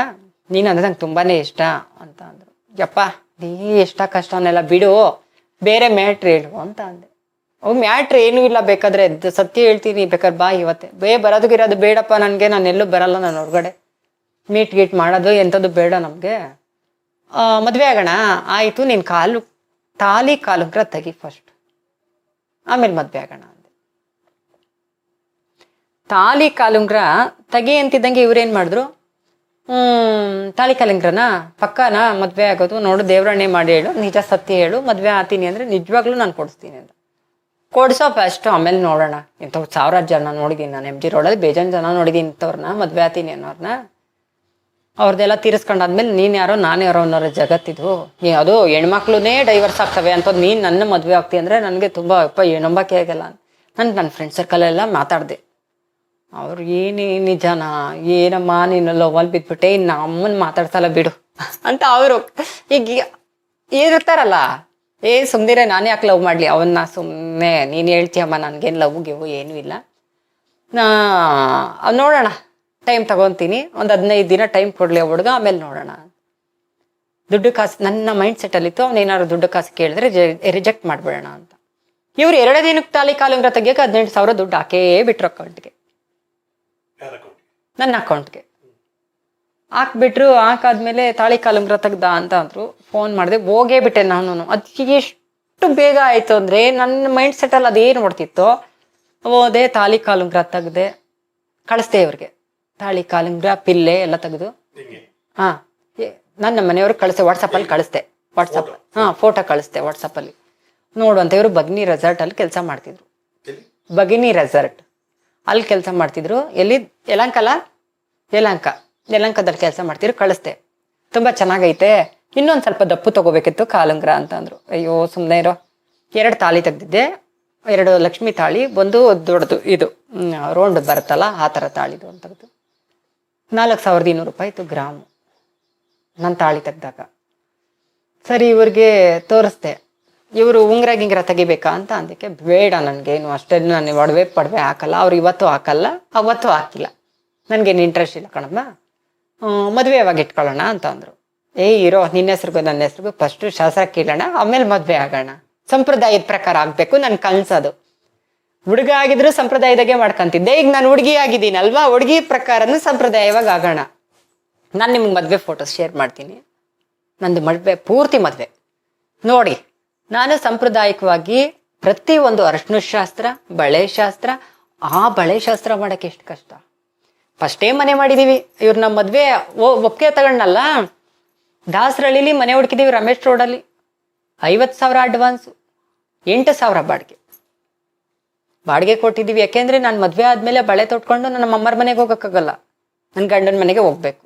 ನೀನು ಅಂದ್ರೆ ನಂಗೆ ತುಂಬಾನೇ ಇಷ್ಟ ಅಂತ ಅಂದ್ರು. ಯಪ್ಪ, ನೀ ಎಷ್ಟ ಕಷ್ಟನೆಲ್ಲ ಬಿಡು. ಬೇರೆ ಮ್ಯಾಟ್ರ್ ಹೇಳು ಅಂತ ಅಂದೆ. ಅವು ಮ್ಯಾಟ್ರ್ ಏನೂ ಇಲ್ಲ. ಬೇಕಾದ್ರೆ ಸತ್ಯ ಹೇಳ್ತೀನಿ. ಬೇಕಾದ್ರೆ ಬಾ ಇವತ್ತೆ. ಬೇ, ಬರೋದಕ್ಕಿರೋದು ಬೇಡಪ್ಪ. ನನಗೆ, ನಾನು ಎಲ್ಲೂ ಬರಲ್ಲ. ನಾನು ಹೊರಗಡೆ. ಮೀಟ್ ಗೀಟ್ ಮಾಡೋದು ಎಂಥದ್ದು ಬೇಡ ನಮಗೆ. ಮದುವೆ ಆಗೋಣ? ಆಯಿತು, ನೀನು ಕಾಲು, ತಾಲಿ ಕಾಲುಗ್ರ ತೆಗಿ ಫಸ್ಟ್ ಆಮೇಲೆ ಮದುವೆ ಆಗೋಣ ಅಂದೆ. ತಾಲಿ ಕಾಲುಂಗ್ರ, ತೆಗಿ ಅಂತಿದ್ದಂಗೆ ಇವ್ರೇನು ಮಾಡಿದ್ರು? ಹ್ಮ್ ತಾಳಿ ಕಾಲುಂಗ್ರನ? ಪಕ್ಕನ? ಮದುವೆ ಆಗೋದು, ನೋಡು ದೇವ್ರಣ್ಣೆ ಮಾಡಿ ಹೇಳು, ನಿಜ ಸತ್ಯ ಹೇಳು, ಮದುವೆ ಆತೀನಿ ಅಂದ್ರೆ ನಿಜವಾಗ್ಲೂ ನಾನು ಕೊಡಿಸ್ತೀನಿ ಅಂತ. ಕೊಡ್ಸೋ ಫಸ್ಟ್ ಆಮೇಲೆ ನೋಡೋಣ. ಇಂಥವ್ರು ಸಾವಿರಾರು ಜನ ನೋಡಿದ್ದೀನಿ ನಾನು. ಎಂ ಜಿ ರೋಡಲ್ಲಿ ಬೇಜಾನ್ ಜನ ನೋಡಿದ್ದೀನಿ ಇಂಥವ್ರನ್ನ ಮದುವೆ ಆತೀನಿ ಅನ್ನೋರ್ನ. ಅವ್ರದ್ದೆಲ್ಲ ತೀರಿಸ್ಕೊಂಡಾದ್ಮೇಲೆ ನೀನು ಯಾರೋ ನಾನು ಯಾರೋ ಅನ್ನೋರ ಜಗತ್ತಿದು ನೀ ಅದು ಹೆಣ್ಮಕ್ಳುನೇ ಡೈವರ್ಸ್ ಆಗ್ತವೆ ಅಂತ ನೀನು ನನ್ನ ಮದುವೆ ಆಗ್ತಿ ಅಂದರೆ ನನಗೆ ತುಂಬ ಅಪ್ಪ ನಂಬಕ್ಕೆ ಆಗಲ್ಲ ನಾನು ನನ್ನ ಫ್ರೆಂಡ್ ಸರ್ಕಲೆಲ್ಲ ಮಾತಾಡಿದೆ. ಅವ್ರು ಏನೇ ನಿಜಾನ, ಏನಮ್ಮ ನೀನು ಲವಲ್ ಬಿದ್ಬಿಟ್ಟೆ, ಇನ್ನು ಅಮ್ಮನ ಮಾತಾಡ್ಸಲ್ಲ ಬಿಡು ಅಂತ ಅವರು. ಈಗ ಏನಿರ್ತಾರಲ್ಲ, ಏ ಸುಮ್ಮನೆ ನಾನು ಯಾಕೆ ಲವ್ ಮಾಡಲಿ? ಅವನ್ನ ಸುಮ್ಮನೆ ನೀನು ಹೇಳ್ತೀಯಮ್ಮ ನನಗೇನು ಲವ್ ಗಿವು ಏನೂ ಇಲ್ಲ. ನಾ ನೋಡೋಣ. ಟೈಮ್ ತಗೊತೀನಿ. ಒಂದು ಹದಿನೈದು ದಿನ ಟೈಮ್ ಕೊಡಲಿ ಹುಡುಗ ಆಮೇಲೆ ನೋಡೋಣ. ದುಡ್ಡು ಕಾಸು ನನ್ನ ಮೈಂಡ್ ಸೆಟ್ಟಲ್ಲಿತ್ತು ಅವ್ನು ಏನಾದ್ರು ದುಡ್ಡು ಕಾಸು ಕೇಳಿದ್ರೆ ರಿಜೆಕ್ಟ್ ಮಾಡಿಬಿಡೋಣ ಅಂತ. ಇವ್ರು ಎರಡೇ ದಿನಕ್ಕೆ ತಾಲಿ ಕಾಲುಂಗ್ರ ತೆಗಿಯೋಕೆ ಹದಿನೆಂಟು ಸಾವಿರ ದುಡ್ಡು ಹಾಕೇ ಬಿಟ್ರು ಅಕೌಂಟ್ಗೆ ಅಕೌಂಟ್ ನನ್ನ ಅಕೌಂಟ್ಗೆ ಹಾಕ್ಬಿಟ್ರು ಹಾಕಾದ್ಮೇಲೆ ತಾಳಿ ಕಾಲುಂಗ್ರ ತೆಗ್ದ ಅಂತ ಅಂದ್ರು. ಫೋನ್ ಮಾಡಿದೆ ಹೋಗೇ ಬಿಟ್ಟೆ ನಾನು ಅದು ಎಷ್ಟು ಬೇಗ ಆಯ್ತು ಅಂದ್ರೆ ನನ್ನ ಮೈಂಡ್ ಸೆಟ್ಟಲ್ಲಿ ಅದೇನು ನೋಡ್ತಿತ್ತು ಹೋದೆ ತಾಳಿ ಕಾಲುಂಗ್ರ ತೆಗ್ದೆ. ಕಳಿಸ್ದೆ ಇವ್ರಿಗೆ. ತಾಳಿ ಕಾಲುಂಗ್ರ ಪಿಲ್ಲೆ ಎಲ್ಲ ತೆಗೆದು. ಹಾ. ನನ್ನ ನನ್ನ ಮನೆಯವ್ರು ವಾಟ್ಸಪ್ ವಾಟ್ಸಪ್ಪಲ್ಲಿ ಕಳಿಸ್ತೆ ವಾಟ್ಸಪ್ ಹಾ ಫೋಟೋ ಕಳಿಸ್ತೆ ವಾಟ್ಸಪ್ಪಲ್ಲಿ ನೋಡು ಅಂತ ಇವರು ಬಗ್ನಿ ರೆಸಾರ್ಟ್ ಅಲ್ಲಿ ಕೆಲಸ ಮಾಡ್ತಿದ್ರು. ಬಗಿನಿ ರೆಸಾರ್ಟ್ ಅಲ್ಲಿ ಕೆಲಸ ಮಾಡ್ತಿದ್ರು. ಎಲ್ಲಿ? ಯಲಂಕಲ್ಲ ಯಲಂಕ. ಯಲಂಕದಲ್ಲಿ ಕೆಲಸ ಮಾಡ್ತಿದ್ರು ಕಳಿಸ್ತೆ ತುಂಬ ಚೆನ್ನಾಗೈತೆ. ಇನ್ನೊಂದು ಸ್ವಲ್ಪ ದಪ್ಪು ತಗೋಬೇಕಿತ್ತು ಕಾಲುಂಗ್ರ ಅಂತ ಅಂದ್ರು. ಅಯ್ಯೋ ಸುಮ್ಮನೆ ಇರೋ. ಎರಡು ತಾಳಿ ತೆಗ್ದಿದ್ದೆ. ಎರಡು ಲಕ್ಷ್ಮಿ ತಾಳಿ ಒಂದು ದೊಡ್ಡದು ಇದು ರೌಂಡ್ ಬರುತ್ತಲ್ಲ ಆ ಥರ ತಾಳಿದು ಅಂತ. ನಾಲ್ಕು ಸಾವಿರದ ಇನ್ನೂರು ರೂಪಾಯಿ ಇತ್ತು ಗ್ರಾಮು. ನನ್ನ ತಾಳಿ ತೆಗ್ದಾಗ. ಸರಿ, ಇವ್ರಿಗೆ ತೋರಿಸ್ದೆ. ಇವರು ಉಂಗ್ರ ಗಿಂಗ್ರ ತೆಗಿಬೇಕಾ ಅಂತ ಅಂದಕ್ಕೆ, ಬೇಡ ನನಗೇನು ಅಷ್ಟೇ ನಾನು ಒಡವೆ ಪಡವೆ ಹಾಕಲ್ಲ, ಅವ್ರು ಇವತ್ತು ಹಾಕಲ್ಲ, ಅವತ್ತು ಹಾಕಿಲ್ಲ. ನನಗೇನು ಇಂಟ್ರೆಸ್ಟ್ ಇಲ್ಲ ಕಣಮ್ಮ. ಮದುವೆ ಯಾವಾಗ ಇಟ್ಕೊಳ್ಳೋಣ ಅಂತ ಅಂದರು. ಏ ಇರೋ, ನಿನ್ನ ಹೆಸ್ರಿಗೂ ನನ್ನ ಹೆಸ್ರಿಗೂ ಫಸ್ಟು ಶಾಸ್ತ್ರ ಕೀಳೋಣ ಆಮೇಲೆ ಮದುವೆ ಆಗೋಣ. ಸಂಪ್ರದಾಯದ ಪ್ರಕಾರ ಆಗಬೇಕು ನನ್ನ ಕನ್ಸದು. ಹುಡುಗ ಆಗಿದ್ರು ಸಂಪ್ರದಾಯದಾಗೆ ಮಾಡ್ಕೊಂತಿದ್ದೆ. ಈಗ ನಾನು ಹುಡುಗಿ ಆಗಿದ್ದೀನಲ್ವಾ? ಹುಡುಗಿ ಪ್ರಕಾರನೂ ಸಂಪ್ರದಾಯವಾಗಿ ಆಗೋಣ. ನಾನು ನಿಮ್ಗೆ ಮದುವೆ ಫೋಟೋಸ್ ಶೇರ್ ಮಾಡ್ತೀನಿ. ನಂದು ಮದುವೆ, ಪೂರ್ತಿ ಮದುವೆ. ನೋಡಿ, ನಾನು ಸಾಂಪ್ರದಾಯಿಕವಾಗಿ ಪ್ರತಿ ಒಂದು ಅರಶಿನ ಶಾಸ್ತ್ರ, ಬಳೆ ಶಾಸ್ತ್ರ, ಆ ಬಳೆ ಶಾಸ್ತ್ರ ಮಾಡಕ್ಕೆ ಎಷ್ಟು ಕಷ್ಟ. ಫಸ್ಟೇ ಮನೆ ಮಾಡಿದೀವಿ. ಇವ್ರು ನಮ್ಮ ಮದುವೆ ಒಪ್ಪಿಗೆ ತಗೊಂಡಲ್ಲ ದಾಸರಳ್ಳಿಲಿ ಮನೆ ಹುಡುಕಿದೀವಿ ರಮೇಶ್ ರೋಡಲ್ಲಿ. ಐವತ್ತು ಸಾವಿರ ಅಡ್ವಾನ್ಸು ಎಂಟು ಸಾವಿರ ಬಾಡಿಗೆ. ಬಾಡಿಗೆ ಕೊಟ್ಟಿದ್ದೀವಿ ಯಾಕೆಂದ್ರೆ ನಾನು ಮದುವೆ ಆದ್ಮೇಲೆ ಬಳೆ ತೊಟ್ಕೊಂಡು ನನ್ನ ಅಮ್ಮರ ಮನೆಗೆ ಹೋಗಕ್ಕಾಗಲ್ಲ. ನನ್ನ ಗಂಡನ ಮನೆಗೆ ಹೋಗ್ಬೇಕು.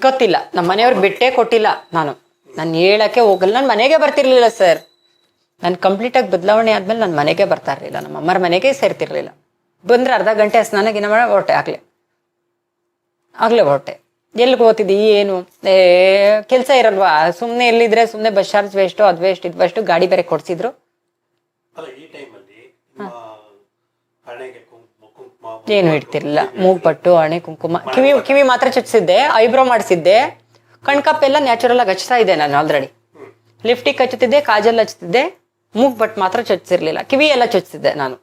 ಗೊತ್ತಿಲ್ಲ? ನಮ್ಮ ಮನೆಯವ್ರಿಗೆ ಬಿಟ್ಟೇ ಕೊಟ್ಟಿಲ್ಲ ನಾನು. ನಾನು ಹೇಳಕ್ಕೆ ಹೋಗಲ್ಲ. ನಾನು ಮನೆಗೆ ಬರ್ತಿರ್ಲಿಲ್ಲ ಸರ್. ನಾನು ಕಂಪ್ಲೀಟಾಗಿ ಬದಲಾವಣೆ ಆದ್ಮೇಲೆ ನನ್ನ ಮನೆಗೆ ಬರ್ತಾ ಇರಲಿಲ್ಲ. ನಮ್ಮ ಅಮ್ಮರ ಮನೆಗೆ ಸೇರ್ತಿರ್ಲಿಲ್ಲ. ಬಂದ್ರೆ ಅರ್ಧ ಗಂಟೆ ಸ್ನಾನಗಿನ ಮಾಡ ಹೊರಟೆ ಆಗ್ಲೇ. ಆಗ್ಲೇ ಹೊರಟೆ. ಎಲ್ಲಿಗೆ ಹೋಗ್ತಿದ್ದಿ ಏನು? ಏ ಕೆಲಸ ಇರಲ್ವಾ? ಸುಮ್ಮನೆ ಎಲ್ಲಿದ್ರೆ ಸುಮ್ಮನೆ ಬಸ್ ಚಾರ್ಜ್ ವೇಸ್ಟು ಅದು ವೇಸ್ಟ್ ಇದು ವೇಸ್ಟು ಗಾಡಿ ಬೇರೆ ಕೊಡ್ಸಿದ್ರು. ಅಲ್ಲ ಈ ಟೈಮಲ್ಲಿ ಹಣೆಗೆ ಕುಂಕುಮ ಏನು ಇಡ್ತಿರ್ಲಿಲ್ಲ ಮೂಗ್ಬಟ್ಟು ಹಣೆ ಕುಂಕುಮ. ಕಿವಿ ಕಿವಿ ಮಾತ್ರ ಚಚ್ಚಿದ್ದೆ ಐಬ್ರೋ ಮಾಡಿಸಿದ್ದೆ. ಕಣ್ಕಪ್ಪೆಲ್ಲ ನ್ಯಾಚುರಲ್ ಆಗಿ ಹಚ್ತಾ ಇದ್ದೆ ನಾನು ಆಲ್ರೆಡಿ ಲಿಫ್ಟಿಗೆ ಹಚ್ಚುತ್ತಿದ್ದೆ ಕಾಜಲ್ ಹಚ್ಚುತ್ತಿದ್ದೆ ಮೂಗ್ ಬಟ್ ಮಾತ್ರ ಚಚ್ಚಿರ್ಲಿಲ್ಲ. ಕಿವಿ ಎಲ್ಲ ಚುಚ್ಚಿದ್ದೆ ನಾನು.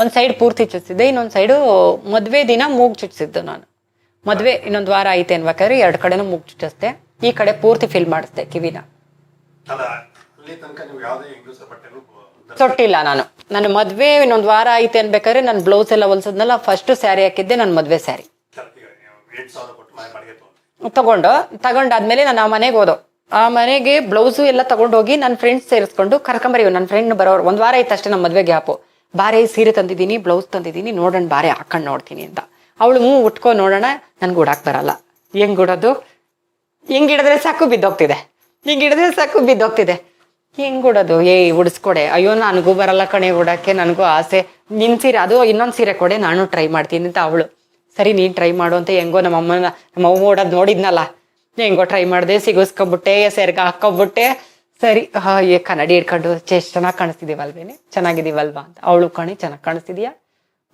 ಒಂದ್ ಸೈಡ್ ಪೂರ್ತಿ ಚುಚ್ಚಿದ್ದೆ ಇನ್ನೊಂದ್ ಸೈಡು ಮದುವೆ ದಿನ ಮೂಗ್ ಚುಚ್ಚಿದ್ದು ನಾನು. ಮದುವೆ ಇನ್ನೊಂದು ವಾರ ಐತೆ ಅನ್ಬೇಕಾದ್ರೆ ಎರಡು ಕಡೆನೂ ಮೂಗ್ ಚುಚ್ಚಿಸ್ದೆ. ಈ ಕಡೆ ಪೂರ್ತಿ ಫಿಲ್ ಮಾಡಿಸ್ದೆ ಕಿವಿನ. ಅಲ್ಲ ಅಲ್ಲಿ ತನಕ ನೀವು ಯಾವುದೇ ಹೆಂಗಸರ ಬಟ್ಟೆನೂ ಧರಿಸಿ- ತೊಟ್ಟಿಲ್ಲ ನಾನು. ನನ್ನ ಮದ್ವೆ ಇನ್ನೊಂದು ವಾರ ಐತೆ ಅನ್ಬೇಕಾದ್ರೆ ನನ್ನ ಬ್ಲೌಸ್ ಎಲ್ಲ ಹೊಲ್ಸದ್ನಲ್ಲ ಫಸ್ಟ್ ಸ್ಯಾರಿ ಹಾಕಿದ್ದೆ ನನ್ನ ಮದ್ವೆ ಸ್ಯಾರಿ ಈಗ ಎಂಟು ಸಾವಿರ ಕೊಟ್ಟು ಮನೆ ಬಾಡಿಗೆ ತಗೊಂಡು ತಗೊಂಡು ತಗೊಂಡಾದ್ಮೇಲೆ ನಾನು ಆ ಮನೆಗೆ ಹೋದೋ. ಆ ಮನೆಗೆ ಬ್ಲೌಸು ಎಲ್ಲ ತಗೊಂಡೋಗಿ ನನ್ನ ಫ್ರೆಂಡ್ಸ್ ಸೇರಿಸ್ಕೊಂಡು ಕರ್ಕೊಂಬರಿ ನನ್ನ ಫ್ರೆಂಡ್ ಬರೋರು. ಒಂದು ವಾರ ಇತ್ತು ಅಷ್ಟೇ ನಮ್ಮ ಮದುವೆ ಗ್ಯಾಪು ಬಾರೆ ಸೀರೆ ತಂದಿದ್ದೀನಿ ಬ್ಲೌಸ್ ತಂದಿದ್ದೀನಿ ನೋಡೋಣ ಬಾರೆ ಹಾಕೊಂಡು ನೋಡ್ತೀನಿ ಅಂತ. ಅವಳು ಹ್ಞೂ ಉಟ್ಕೊ ನೋಡೋಣ ನನ್ಗೆ ಉಡಾಕ್ ಬರಲ್ಲ. ಹೆಂಗ್ ಉಡೋದು? ಹಿಂಗ್ ಹಿಡಿದ್ರೆ ಸಾಕು ಬಿದ್ದೋಗ್ತಿದೆ. ಹಿಂಗ್ ಹಿಡಿದ್ರೆ ಸಾಕು ಬಿದ್ದೋಗ್ತಿದೆ. ಹೆಂಗ್ ಉಡೋದು? ಏ ಉಡಿಸ್ಕೊಡೆ. ಅಯ್ಯೋ, ನನಗೂ ಬರಲ್ಲ ಕಣೆ, ಉಡಕ್ಕೆ ನನಗೂ ಆಸೆ. ನಿನ್ ಸೀರೆ, ಅದು ಇನ್ನೊಂದ್ ಸೀರೆ ಕೊಡೆ, ನಾನು ಟ್ರೈ ಮಾಡ್ತೀನಿ ಅಂತ ಅವಳು. ಸರಿ, ನೀನ್ ಟ್ರೈ ಮಾಡು ಅಂತ ಹೆಂಗೋ ನಮ್ಮ ಅಮ್ಮನ ನಮ್ಮ ಅವ್ವ ಓಡೋದ್ ನೋಡಿದ್ನಲ್ಲ. ಹೆಂಗೋ ಟ್ರೈ ಮಾಡಿದೆ, ಸಿಗಿಸ್ಕೊಬಿಟ್ಟೆ, ಸೆರ್ಗ ಹಾಕೊಬಿಟ್ಟೆ ಸರಿ, ಹಾ, ಏ, ಕನ್ನಡಿ ಹಿಡ್ಕೊಂಡು ಚೆಸ್ಟ್ ಚೆನ್ನಾಗಿ ಕಾಣಿಸ್ತಿದೀವಲ್ವೇನೆ? ಚೆನ್ನಾಗಿದೀವಲ್ವಾ ಅಂತ. ಅವಳು ಕಣೆ, ಚೆನ್ನಾಗಿ ಕಾಣಿಸ್ತಿದ್ಯಾ?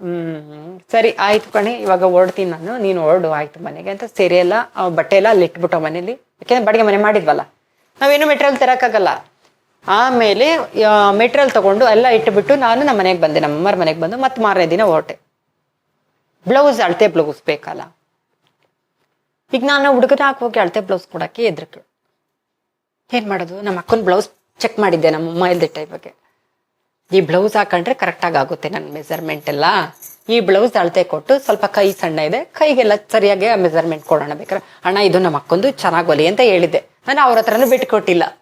ಹ್ಮ್, ಸರಿ, ಆಯ್ತು ಕಣೆ, ಇವಾಗ ಓಡ್ತೀನಿ ನಾನು. ನೀನು ಓಡು, ಆಯ್ತು ಮನೆಗೆ ಅಂತ. ಸೀರೆ ಎಲ್ಲ ಬಟ್ಟೆ ಎಲ್ಲ ಅಲ್ಲಿ ಇಟ್ಬಿಟ್ಟು ಮನೇಲಿ ಯಾಕೆಂದ್ರೆ, ಬಾಡಿಗೆ ಮನೆ ಮಾಡಿದ್ವಲ್ಲ. ನಾವೇನು ಮೆಟೀರಿಯಲ್ ತರಕ್ಕಾಗಲ್ಲ. ಆಮೇಲೆ ಮೆಟೀರಿಯಲ್ ತಗೊಂಡು ಎಲ್ಲ ಇಟ್ಟುಬಿಟ್ಟು ನಾನು ನಮ್ಮ ಮನೆಗೆ ಬಂದೆ. ನಮ್ಮ ಅಮ್ಮರ ಮನೆಗೆ ಬಂದು ಮತ್ತೆ ಮಾರನೇ ದಿನ ಹೊರಟೆ. ಬ್ಲೌಸ್ ಅಳತೆ ಬ್ಲೌಸ್ ಬೇಕಲ್ಲ? ಈಗ ನಾನು ಹುಡುಗನ ಹೋಗಿ ಅಳತೆ ಬ್ಲೌಸ್ ಕೊಡಕ್ಕೆ ಎದ್ರಕ್ಕೆ ಏನು ಮಾಡೋದು? ನಮ್ಮ ಅಕ್ಕನ ಬ್ಲೌಸ್ ಚೆಕ್ ಮಾಡಿದ್ದೆ ನಮ್ಮ ಅಮ್ಮ ಇಲ್ದಿಟ್ಟ ಬಗ್ಗೆ ಈ ಬ್ಲೌಸ್ ಹಾಕೊಂಡ್ರೆ ಕರೆಕ್ಟಾಗಿ ಆಗುತ್ತೆ ನನ್ನ ಮೆಜರ್ಮೆಂಟ್ ಎಲ್ಲ. ಈ ಬ್ಲೌಸ್ ಅಳತೆ ಕೊಟ್ಟು ಸ್ವಲ್ಪ ಕೈ ಸಣ್ಣ ಇದೆ, ಕೈಗೆಲ್ಲ ಸರಿಯಾಗಿ ಮೆಜರ್ಮೆಂಟ್ ಕೊಡೋಣ ಬೇಕಾದ್ರೆ. ಅಣ್ಣ, ಇದು ನಮ್ಮ ಅಕ್ಕೊಂದು ಚೆನ್ನಾಗಿ ಅಂತ ಹೇಳಿದ್ದೆ. ನಾನು ಅವ್ರ ಹತ್ರನೂ ಬಿಟ್ಟುಕೊಟ್ಟಿಲ್ಲ ಹ್ಮ್.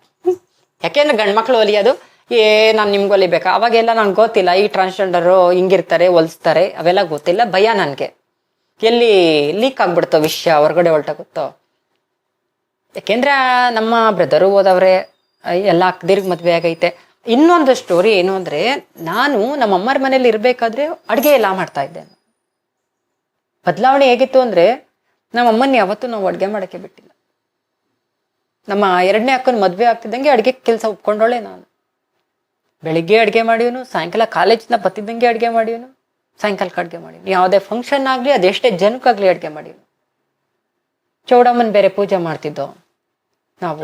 ಯಾಕೆಂದ್ರೆ ಗಂಡ್ ಮಕ್ಳು ಒಲಿಯೋದು, ಏ, ನಾನು ನಿಮ್ಗೆ ಹೊಲಿಬೇಕಾ ಅವಾಗೆಲ್ಲ ನನ್ಗೆ ಗೊತ್ತಿಲ್ಲ, ಈ ಟ್ರಾನ್ಸ್ಜೆಂಡರು ಹಿಂಗಿರ್ತಾರೆ ಹೊಲಿಸ್ತಾರೆ ಅವೆಲ್ಲ ಗೊತ್ತಿಲ್ಲ, ಭಯ ನನಗೆ. ಎಲ್ಲಿ ಲೀಕ್ ಆಗ್ಬಿಡ್ತೋ ವಿಷಯ, ಹೊರಗಡೆ ಹೊರಟಾಗುತ್ತೋ ಯಾಕೆಂದ್ರೆ ನಮ್ಮ ಬ್ರದರು ಓದವ್ರೆ, ಎಲ್ಲ ದೀರ್ಘ ಮದುವೆ ಆಗೈತೆ. ಇನ್ನೊಂದು ಸ್ಟೋರಿ ಏನು ಅಂದ್ರೆ, ನಾನು ನಮ್ಮ ಅಮ್ಮರ ಮನೇಲಿ ಇರ್ಬೇಕಾದ್ರೆ ಅಡುಗೆ ಎಲ್ಲ ಮಾಡ್ತಾ ಇದ್ದೆ ಬದಲಾವಣೆ ಹೇಗಿತ್ತು ಅಂದ್ರೆ, ನಮ್ಮ ಅಮ್ಮನ ಯಾವತ್ತೂ ನಾವು ಅಡುಗೆ ಮಾಡಕ್ಕೆ ಬಿಟ್ಟಿಲ್ಲ. ನಮ್ಮ ಎರಡನೇ ಅಕ್ಕನ ಮದುವೆ ಆಗ್ತಿದ್ದಂಗೆ ಅಡುಗೆ ಕೆಲಸ ಒಪ್ಕೊಂಡೋಳೆ ನಾನು. ಬೆಳಿಗ್ಗೆ ಅಡುಗೆ ಮಾಡಿವನು ಸಾಯಂಕಾಲ ಕಾಲೇಜಿಂದ ಬತ್ತಿದ್ದಂಗೆ ಅಡುಗೆ ಮಾಡಿವನು ಸಾಯಂಕಾಲಕ್ಕೆ ಅಡುಗೆ ಮಾಡಿವನು. ಯಾವುದೇ ಫಂಕ್ಷನ್ ಆಗಲಿ ಅದೆಷ್ಟೇ ಜನಕ್ಕಾಗಲಿ ಅಡುಗೆ ಮಾಡಿವನು. ಚೌಡಮ್ಮನ್ ಬೇರೆ ಪೂಜೆ ಮಾಡ್ತಿದ್ದೋ? ನಾವು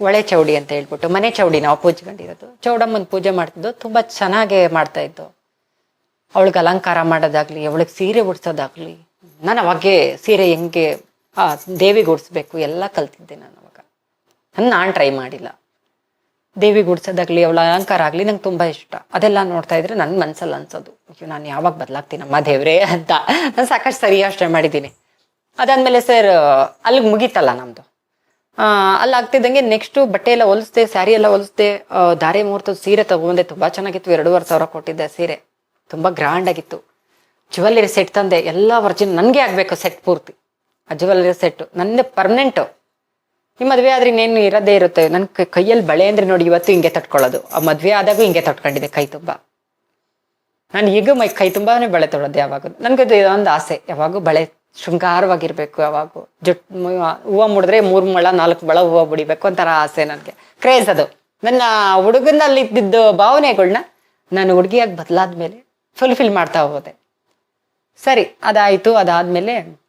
ಒಳೆ ಚೌಡಿ ಅಂತ ಹೇಳ್ಬಿಟ್ಟು ಮನೆ ಚೌಡಿ ನಾವು ಪೂಜ್ಕೊಂಡಿರೋದು ಚೌಡಮ್ಮನ ಪೂಜೆ ಮಾಡ್ತಿದ್ದೋ? ತುಂಬಾ ಚೆನ್ನಾಗೇ ಮಾಡ್ತಾ ಇದ್ದು? ಅವಳಿಗೆ ಅಲಂಕಾರ ಮಾಡೋದಾಗ್ಲಿ ಅವಳಿಗೆ ಸೀರೆ ಉಡ್ಸೋದಾಗ್ಲಿ ನಾನು ಅವಾಗೆ ಸೀರೆ ಹೆಂಗೆ ಆ ದೇವಿಗೆ ಉಡಿಸ್ಬೇಕು ಎಲ್ಲ ಕಲ್ತಿದ್ದೆ ನಾನು ನನ್ನ ನಾನು ಟ್ರೈ ಮಾಡಿಲ್ಲ. ದೇವಿ ಗುಡ್ಸೋದಾಗ್ಲಿ ಅವಳ ಅಲಂಕಾರ ಆಗಲಿ ನಂಗೆ ತುಂಬ ಇಷ್ಟ. ಅದೆಲ್ಲ ನೋಡ್ತಾ ಇದ್ರೆ ನನ್ನ ಮನ್ಸಲ್ಲಿ ಅನ್ಸೋದು, ಅಯ್ಯೋ, ನಾನು ಯಾವಾಗ ಬದಲಾಗ್ತೀನಮ್ಮ ದೇವ್ರೇ ಅಂತ. ನಾನು ಸಾಕಷ್ಟು ಸರಿ ಮಾಡಿದ್ದೀನಿ. ಅದಾದ್ಮೇಲೆ ಸರ್ ಅಲ್ಲಿಗೆ ಮುಗೀತಲ್ಲ ನಮ್ದು. ಅಲ್ಲಾಗ್ತಿದ್ದಂಗೆ ನೆಕ್ಸ್ಟ್ ಬಟ್ಟೆ ಎಲ್ಲ ಹೊಲಿಸ್ದೆ, ಸ್ಯಾರಿ ಎಲ್ಲ ಹೊಲಿಸ್ದೆ ಧಾರೆ ಮುಹೂರ್ತದ ಸೀರೆ ತಗೊಂಡೆ ತುಂಬ ಚೆನ್ನಾಗಿತ್ತು, ಎರಡೂವರೆ ಸಾವಿರ ಕೊಟ್ಟಿದ್ದೆ ಸೀರೆ. ತುಂಬ ಗ್ರ್ಯಾಂಡ್ ಆಗಿತ್ತು. ಜುವೆಲ್ಲರಿ ಸೆಟ್ ತಂದೆ, ಎಲ್ಲ ವರ್ಜಿನ್ ನನಗೆ ಆಗಬೇಕು ಸೆಟ್ ಪೂರ್ತಿ. ಆ ಜುವೆಲ್ಲರಿ ಸೆಟ್ಟು ನನ್ನ ಪರ್ಮನೆಂಟು ಈ ಮದ್ವೆ ಆದ್ರೆ ಇನ್ನೇನು ಇರೋದೇ ಇರುತ್ತೆ. ನನ್ನ ಕೈಯಲ್ಲಿ ಬಳೆ ಅಂದ್ರೆ ನೋಡಿ ಇವತ್ತು ಹಿಂಗೆ ತಟ್ಕೊಳ್ಳೋದು. ಆ ಮದ್ವೆ ಆದಾಗೂ ಹಿಂಗೆ ತಟ್ಕೊಂಡಿದೆ ಕೈ ತುಂಬ. ನಾನು ಈಗ ಮೈ ಕೈ ತುಂಬಾನೇ ಬಳೆ ತೊಳೋದು ಯಾವಾಗ ನನಗೆ ಒಂದು ಆಸೆ. ಯಾವಾಗೂ ಬಳೆ ಶೃಂಗಾರವಾಗಿರ್ಬೇಕು, ಯಾವಾಗೂ. ಜುಟ್ ಹೂವು ಮುಡಿದ್ರೆ ಮೂರು ಮೊಳ, ನಾಲ್ಕು ಮೊಳ ಹೂವು ಬಿಡಿಬೇಕು ಒಂಥರ ಆಸೆ ನನಗೆ. ಕ್ರೇಜ್ ಅದು. ನನ್ನ ಹುಡುಗನಲ್ಲಿ ಇದ್ದಿದ್ದು ಭಾವನೆಗಳನ್ನ ನಾನು ಹುಡುಗಿಯಾಗಿ ಬದಲಾದ್ಮೇಲೆ ಫುಲ್ಫಿಲ್ ಮಾಡ್ತಾ ಹೋದೆ. ಸರಿ, ಅದಾಯ್ತು. ಅದಾದ್ಮೇಲೆ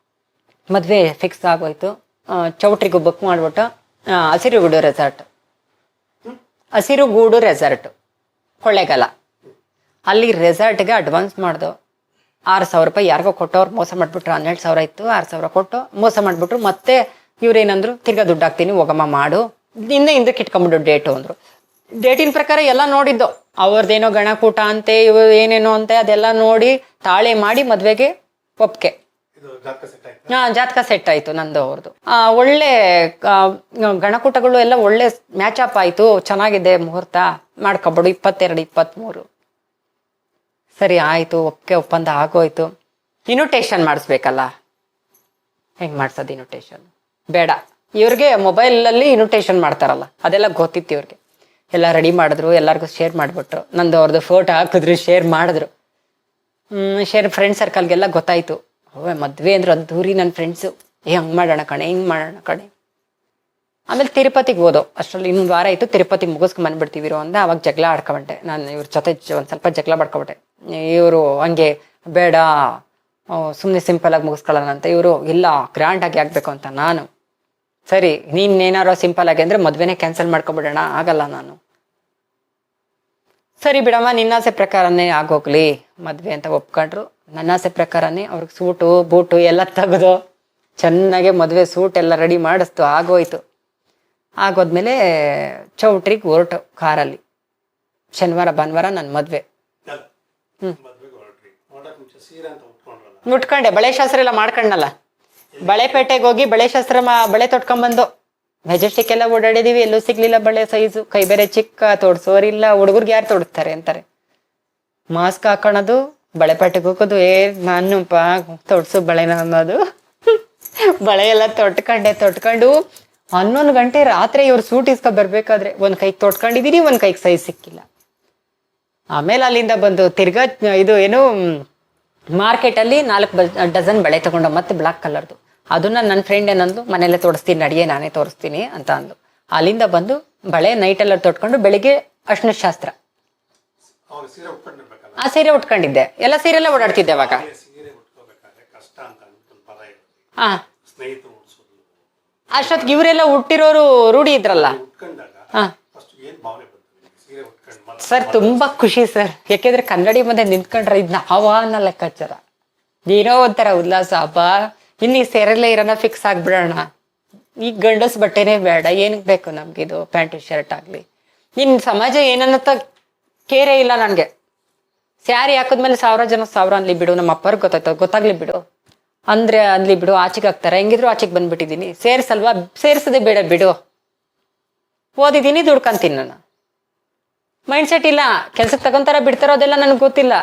ಮದುವೆ ಫಿಕ್ಸ್ ಆಗೋಯ್ತು. ಚೌಟ್ರಿಗೂ ಬುಕ್ ಮಾಡಿಬಿಟ್ಟು ಹಸಿರುಗೂಡು ರೆಸಾರ್ಟ್ ಹಸಿರುಗೂಡು ರೆಸಾರ್ಟ್ ಕೊಳ್ಳೇಗಾಲ. ಅಲ್ಲಿ ರೆಸಾರ್ಟ್ಗೆ ಅಡ್ವಾನ್ಸ್ ಮಾಡ್ದು. ಆರು ಸಾವಿರ ರೂಪಾಯಿ ಯಾರಿಗೋ ಕೊಟ್ಟವ್ರು ಮೋಸ ಮಾಡಿಬಿಟ್ರು. ಹನ್ನೆರಡು ಸಾವಿರ ಇತ್ತು, ಆರು ಸಾವಿರ ಕೊಟ್ಟು ಮೋಸ ಮಾಡಿಬಿಟ್ರು. ಮತ್ತೆ ಇವ್ರೇನಂದ್ರು, ತಿರ್ಗಾ ದುಡ್ಡು ಹಾಕ್ತೀನಿ, ಹೋಗಮ್ಮ ಮಾಡು. ಇನ್ನೇ ಹಿಂದಕ್ಕೆ ಇಟ್ಕೊಂಬಿಡು ಡೇಟು ಅಂದರು. ಡೇಟಿನ ಪ್ರಕಾರ ಎಲ್ಲ ನೋಡಿದ್ದು. ಅವ್ರದ್ದೇನೋ ಗಣಕೂಟ ಅಂತೆ ಇವ್ರು ಏನೇನೋ ಅಂತೆ, ಅದೆಲ್ಲ ನೋಡಿ ತಾಳೆ ಮಾಡಿ ಮದುವೆಗೆ ಒಪ್ಕೆ. ಹಾ, ಜಾತಕ ಸೆಟ್ ಆಯ್ತು ನಂದು ಅವ್ರದ್ದು ಒಳ್ಳೆ ಗಣಕೂಟಗಳು ಎಲ್ಲ ಒಳ್ಳೆ ಮ್ಯಾಚ್ ಅಪ್ ಆಯ್ತು. ಚೆನ್ನಾಗಿದೆ ಮುಹೂರ್ತ. ಮಾಡ್ಕೊಬಿಡು. ಇಪ್ಪತ್ತೆರಡು ಇಪ್ಪತ್ತ್ಮೂರು ಸರಿ, ಆಯ್ತು. ಒಪ್ಪಿಗೆ, ಒಪ್ಪಂದ ಆಗೋಯ್ತು. ಇನ್ವಿಟೇಷನ್ ಮಾಡಿಸ್ಬೇಕಲ್ಲ? ಹೆಂಗ್ ಮಾಡ್ಸೋದು ಇನ್ವಿಟೇಷನ್ ಬೇಡ. ಇವ್ರಿಗೆ ಮೊಬೈಲಲ್ಲಿ ಇನ್ವಿಟೇಷನ್ ಮಾಡ್ತಾರಲ್ಲ. ಅದೆಲ್ಲ ಗೊತ್ತಿತ್ತು ಇವ್ರಿಗೆ. ಎಲ್ಲ ರೆಡಿ ಮಾಡಿದ್ರು. ಎಲ್ಲರಿಗೂ ಶೇರ್ ಮಾಡಿಬಿಟ್ರು. ನಂದು ಅವ್ರದ್ದು ಫೋಟೋ ಹಾಕಿದ್ರು ಶೇರ್ ಮಾಡಿದ್ರು. ಶೇರ್ ಫ್ರೆಂಡ್ ಸರ್ಕಲ್ಗೆಲ್ಲ ಗೊತ್ತಾಯ್ತು. ಓ ಮದುವೆ ಅಂದ್ರೆ ಅದ್ದೂರಿ ನನ್ನ ಫ್ರೆಂಡ್ಸು ಏ, ಹಂಗೆ ಮಾಡೋಣ ಕಣೆ, ಹಿಂಗೆ ಮಾಡೋಣ ಕಣೆ. ಆಮೇಲೆ ತಿರುಪತಿಗೆ ಹೋದೋ, ಅಷ್ಟರಲ್ಲಿ ಇನ್ನೊಂದು ವಾರ ಆಯ್ತು ತಿರುಪತಿ ಬಂದ್ಬಿಡ್ತೀವಿರೋ ಅಂದ, ಅವಾಗ ಜಗಳ ಆಡ್ಕೊಂಬಿಟ್ಟೆ ನಾನು ಇವ್ರ ಜೊತೆ ಒಂದು ಸ್ವಲ್ಪ ಜಗಳ ಮಾಡ್ಕೊಬಿಟ್ಟೆ ಇವರು ಹಂಗೆ ಬೇಡ ಸುಮ್ಮನೆ ಸಿಂಪಲ್ ಆಗಿ ಮುಗಿಸ್ಕೊಳ್ಳೋಣ ಅಂತ. ಇವರು, ಇಲ್ಲ ಗ್ರ್ಯಾಂಡ್ ಆಗಿ ಆಗ್ಬೇಕು ಅಂತ ನಾನು. ಸರಿ ನೀನ್ ಏನಾರೋ ಸಿಂಪಲ್ ಆಗಿ ಅಂದ್ರೆ ಮದ್ವೆನೇ ಕ್ಯಾನ್ಸಲ್ ಮಾಡ್ಕೊಬಿಡೋಣ ಆಗಲ್ಲ ನಾನು. ಸರಿ ಬಿಡಮ್ಮ ನಿನ್ನಾಸೆ ಪ್ರಕಾರನೇ ಆಗೋಗ್ಲಿ ಮದುವೆ ಅಂತ ಒಪ್ಕೊಂಡ್ರು. ನನ್ನಾಸೆ ಪ್ರಕಾರನೇ ಅವ್ರಿಗೆ ಸೂಟು ಬೂಟು ಎಲ್ಲ ತೆಗೆದು ಚೆನ್ನಾಗೆ ಮದುವೆ ಸೂಟ್ ಎಲ್ಲ ರೆಡಿ ಮಾಡಿಸ್ತು ಆಗೋಯ್ತು. ಆಗೋದ್ಮೇಲೆ ಚೌಟ್ರಿಗೆ ಹೊರಟು ಕಾರಲ್ಲಿ. ಶನಿವಾರ ಭಾನುವಾರ ನನ್ನ ಮದುವೆ. ಉಟ್ಕೊಂಡ್ರಲ್ಲ. ಮುಟ್ಕೊಂಡೆ ಬಳೆ ಶಾಸ್ತ್ರ ಎಲ್ಲ ಮಾಡ್ಕೊಂಡಲ್ಲ ಬಳೆಪೇಟೆಗೆ ಹೋಗಿ ಬಳೆ ಶಾಸ್ತ್ರ ಬಳೆ ತೊಟ್ಕೊಂಡ್ಬಂದು. ಮೆಜೆಸ್ಟಿಕ್ ಎಲ್ಲ ಓಡಾಡಿದೀವಿ ಎಲ್ಲೂ ಸಿಗ್ಲಿಲ್ಲ ಬಳೆ ಸೈಜು. ಕೈ ಬೇರೆ ಚಿಕ್ಕ ತೋಡ್ಸೋರಿಲ್ಲ ಹುಡುಗರ್ಗೆ ಯಾರು ತೋಡಿಸ್ತಾರೆ ಅಂತಾರೆ. ಮಾಸ್ಕ್ ಬಳೆಪೇಟೆಗೆ ಹೋಗೋದು. ಏ ಪಾ ತೊಡ್ಸು ಬಳೆನ ಅನ್ನೋದು ಬಳೆ ಎಲ್ಲ ತೊಟ್ಕೊಂಡೆ, ತೊಟ್ಕೊಂಡು ಹನ್ನೊಂದು ಗಂಟೆ ರಾತ್ರಿ ಇವ್ರು ಸೂಟ್ ಇಸ್ಕೊ ಬರ್ಬೇಕಾದ್ರೆ ಒಂದ್ ಕೈಗೆ ತೊಟ್ಕೊಂಡಿದೀನಿ, ಒಂದ್ ಕೈಗೆ ಸೈಜ್ ಸಿಕ್ಕಿಲ್ಲ. ಆಮೇಲೆ ಅಲ್ಲಿಂದ ಬಂದು ತಿರ್ಗಾ, ಇದು ಏನು ಮಾರ್ಕೆಟ್ ಅಲ್ಲಿ ನಾಲ್ಕು ಡಜನ್ ಬಳೆ ತಗೊಂಡು ಮತ್ತೆ ಬ್ಲಾಕ್ ಕಲರ್ದು. ಅದನ್ನ ನನ್ನ ಫ್ರೆಂಡ್ ಏನಂದು ಮನೆಯಲ್ಲೇ ತೋರಿಸ್ತೀನಿ ನಡಿಯೇ ನಾನೇ ತೋರಿಸ್ತೀನಿ ಅಂತ ಅಂದು ಅಲ್ಲಿಂದ ಬಂದು ಬಳೆ ನೈಟ್ ಎಲ್ಲ ತೊಟ್ಕೊಂಡು ಬೆಳಿಗ್ಗೆ ಅರ್ಶನ ಶಾಸ್ತ್ರ ಅವ್ರು ಸೀರೆ ಉಟ್ಕೊಂಡಿದ್ದೆ. ಎಲ್ಲ ಸೀರೆ ಎಲ್ಲ ಓಡಾಡ್ತಿದ್ದೆ ಅವಾಗ ಅಷ್ಟೊತ್ ಹಾ ಅಷ್ಟೊತ್ತಿಗೆ ಇವರೆಲ್ಲ ಹುಟ್ಟಿರೋರು ರೂಢಿ ಇದ್ರಲ್ಲ. ಹಾ ಸೀರೆ ತುಂಬಾ ಖುಷಿ ಸರ್. ಯಾಕೆಂದ್ರೆ ಕನ್ನಡಿ ಮುಂದೆ ನಿಂತ್ಕೊಂಡ್ರೆ ಇದ್ ನಾವ ಅನ್ನೋ ಲೆಕ್ಕಾಚಾರ. ಏನೋ ಒಂಥರ ಉಲ್ಲಾಸ ಹಬ್ಬ ಇನ್ನು ಈ ಸೇರಲ್ಲೇ ಇರೋಣ ಫಿಕ್ಸ್ ಆಗ್ಬಿಡೋಣ. ಈ ಗಂಡಸ್ ಬಟ್ಟೆನೇ ಬೇಡ. ಏನಕ್ಕೆ ಬೇಕು ನಮ್ಗೆ ಇದು ಪ್ಯಾಂಟ್ ಶರ್ಟ್ ಆಗ್ಲಿ. ಇನ್ ಸಮಾಜ ಏನನ್ನತ್ತ ಕೇರೆ ಇಲ್ಲ ನನ್ಗೆ. ಸ್ಯಾರಿ ಹಾಕಿದ್ಮೇಲೆ ಸಾವಿರ ಜನ ಸಾವಿರ ಅನ್ಲಿ ಬಿಡು, ನಮ್ಮ ಅಪ್ಪರ್ಗೆ ಗೊತ್ತಾಯ್ತು ಗೊತ್ತಾಗ್ಲಿ ಬಿಡು. ಅಂದ್ರೆ ಅನ್ಲಿ ಬಿಡು, ಆಚೆಗೆ ಹಾಕ್ತಾರೆ. ಹೆಂಗಿದ್ರು ಆಚೆಗೆ ಬಂದ್ಬಿಟ್ಟಿದೀನಿ. ಸೇರ್ಸಲ್ವಾ? ಸೇರ್ಸದೆ ಬೇಡ ಬಿಡು. ಓದಿದ್ದೀನಿ ದುಡ್ಕೊಂತೀನಿ ನಾನು. ಮೈಂಡ್ ಸೆಟ್ ಇಲ್ಲ. ಕೆಲ್ಸಕ್ಕೆ ತಗೊಂತಾರ ಬಿಡ್ತಾರೋ ಅದೆಲ್ಲ ನನಗೆ ಗೊತ್ತಿಲ್ಲ.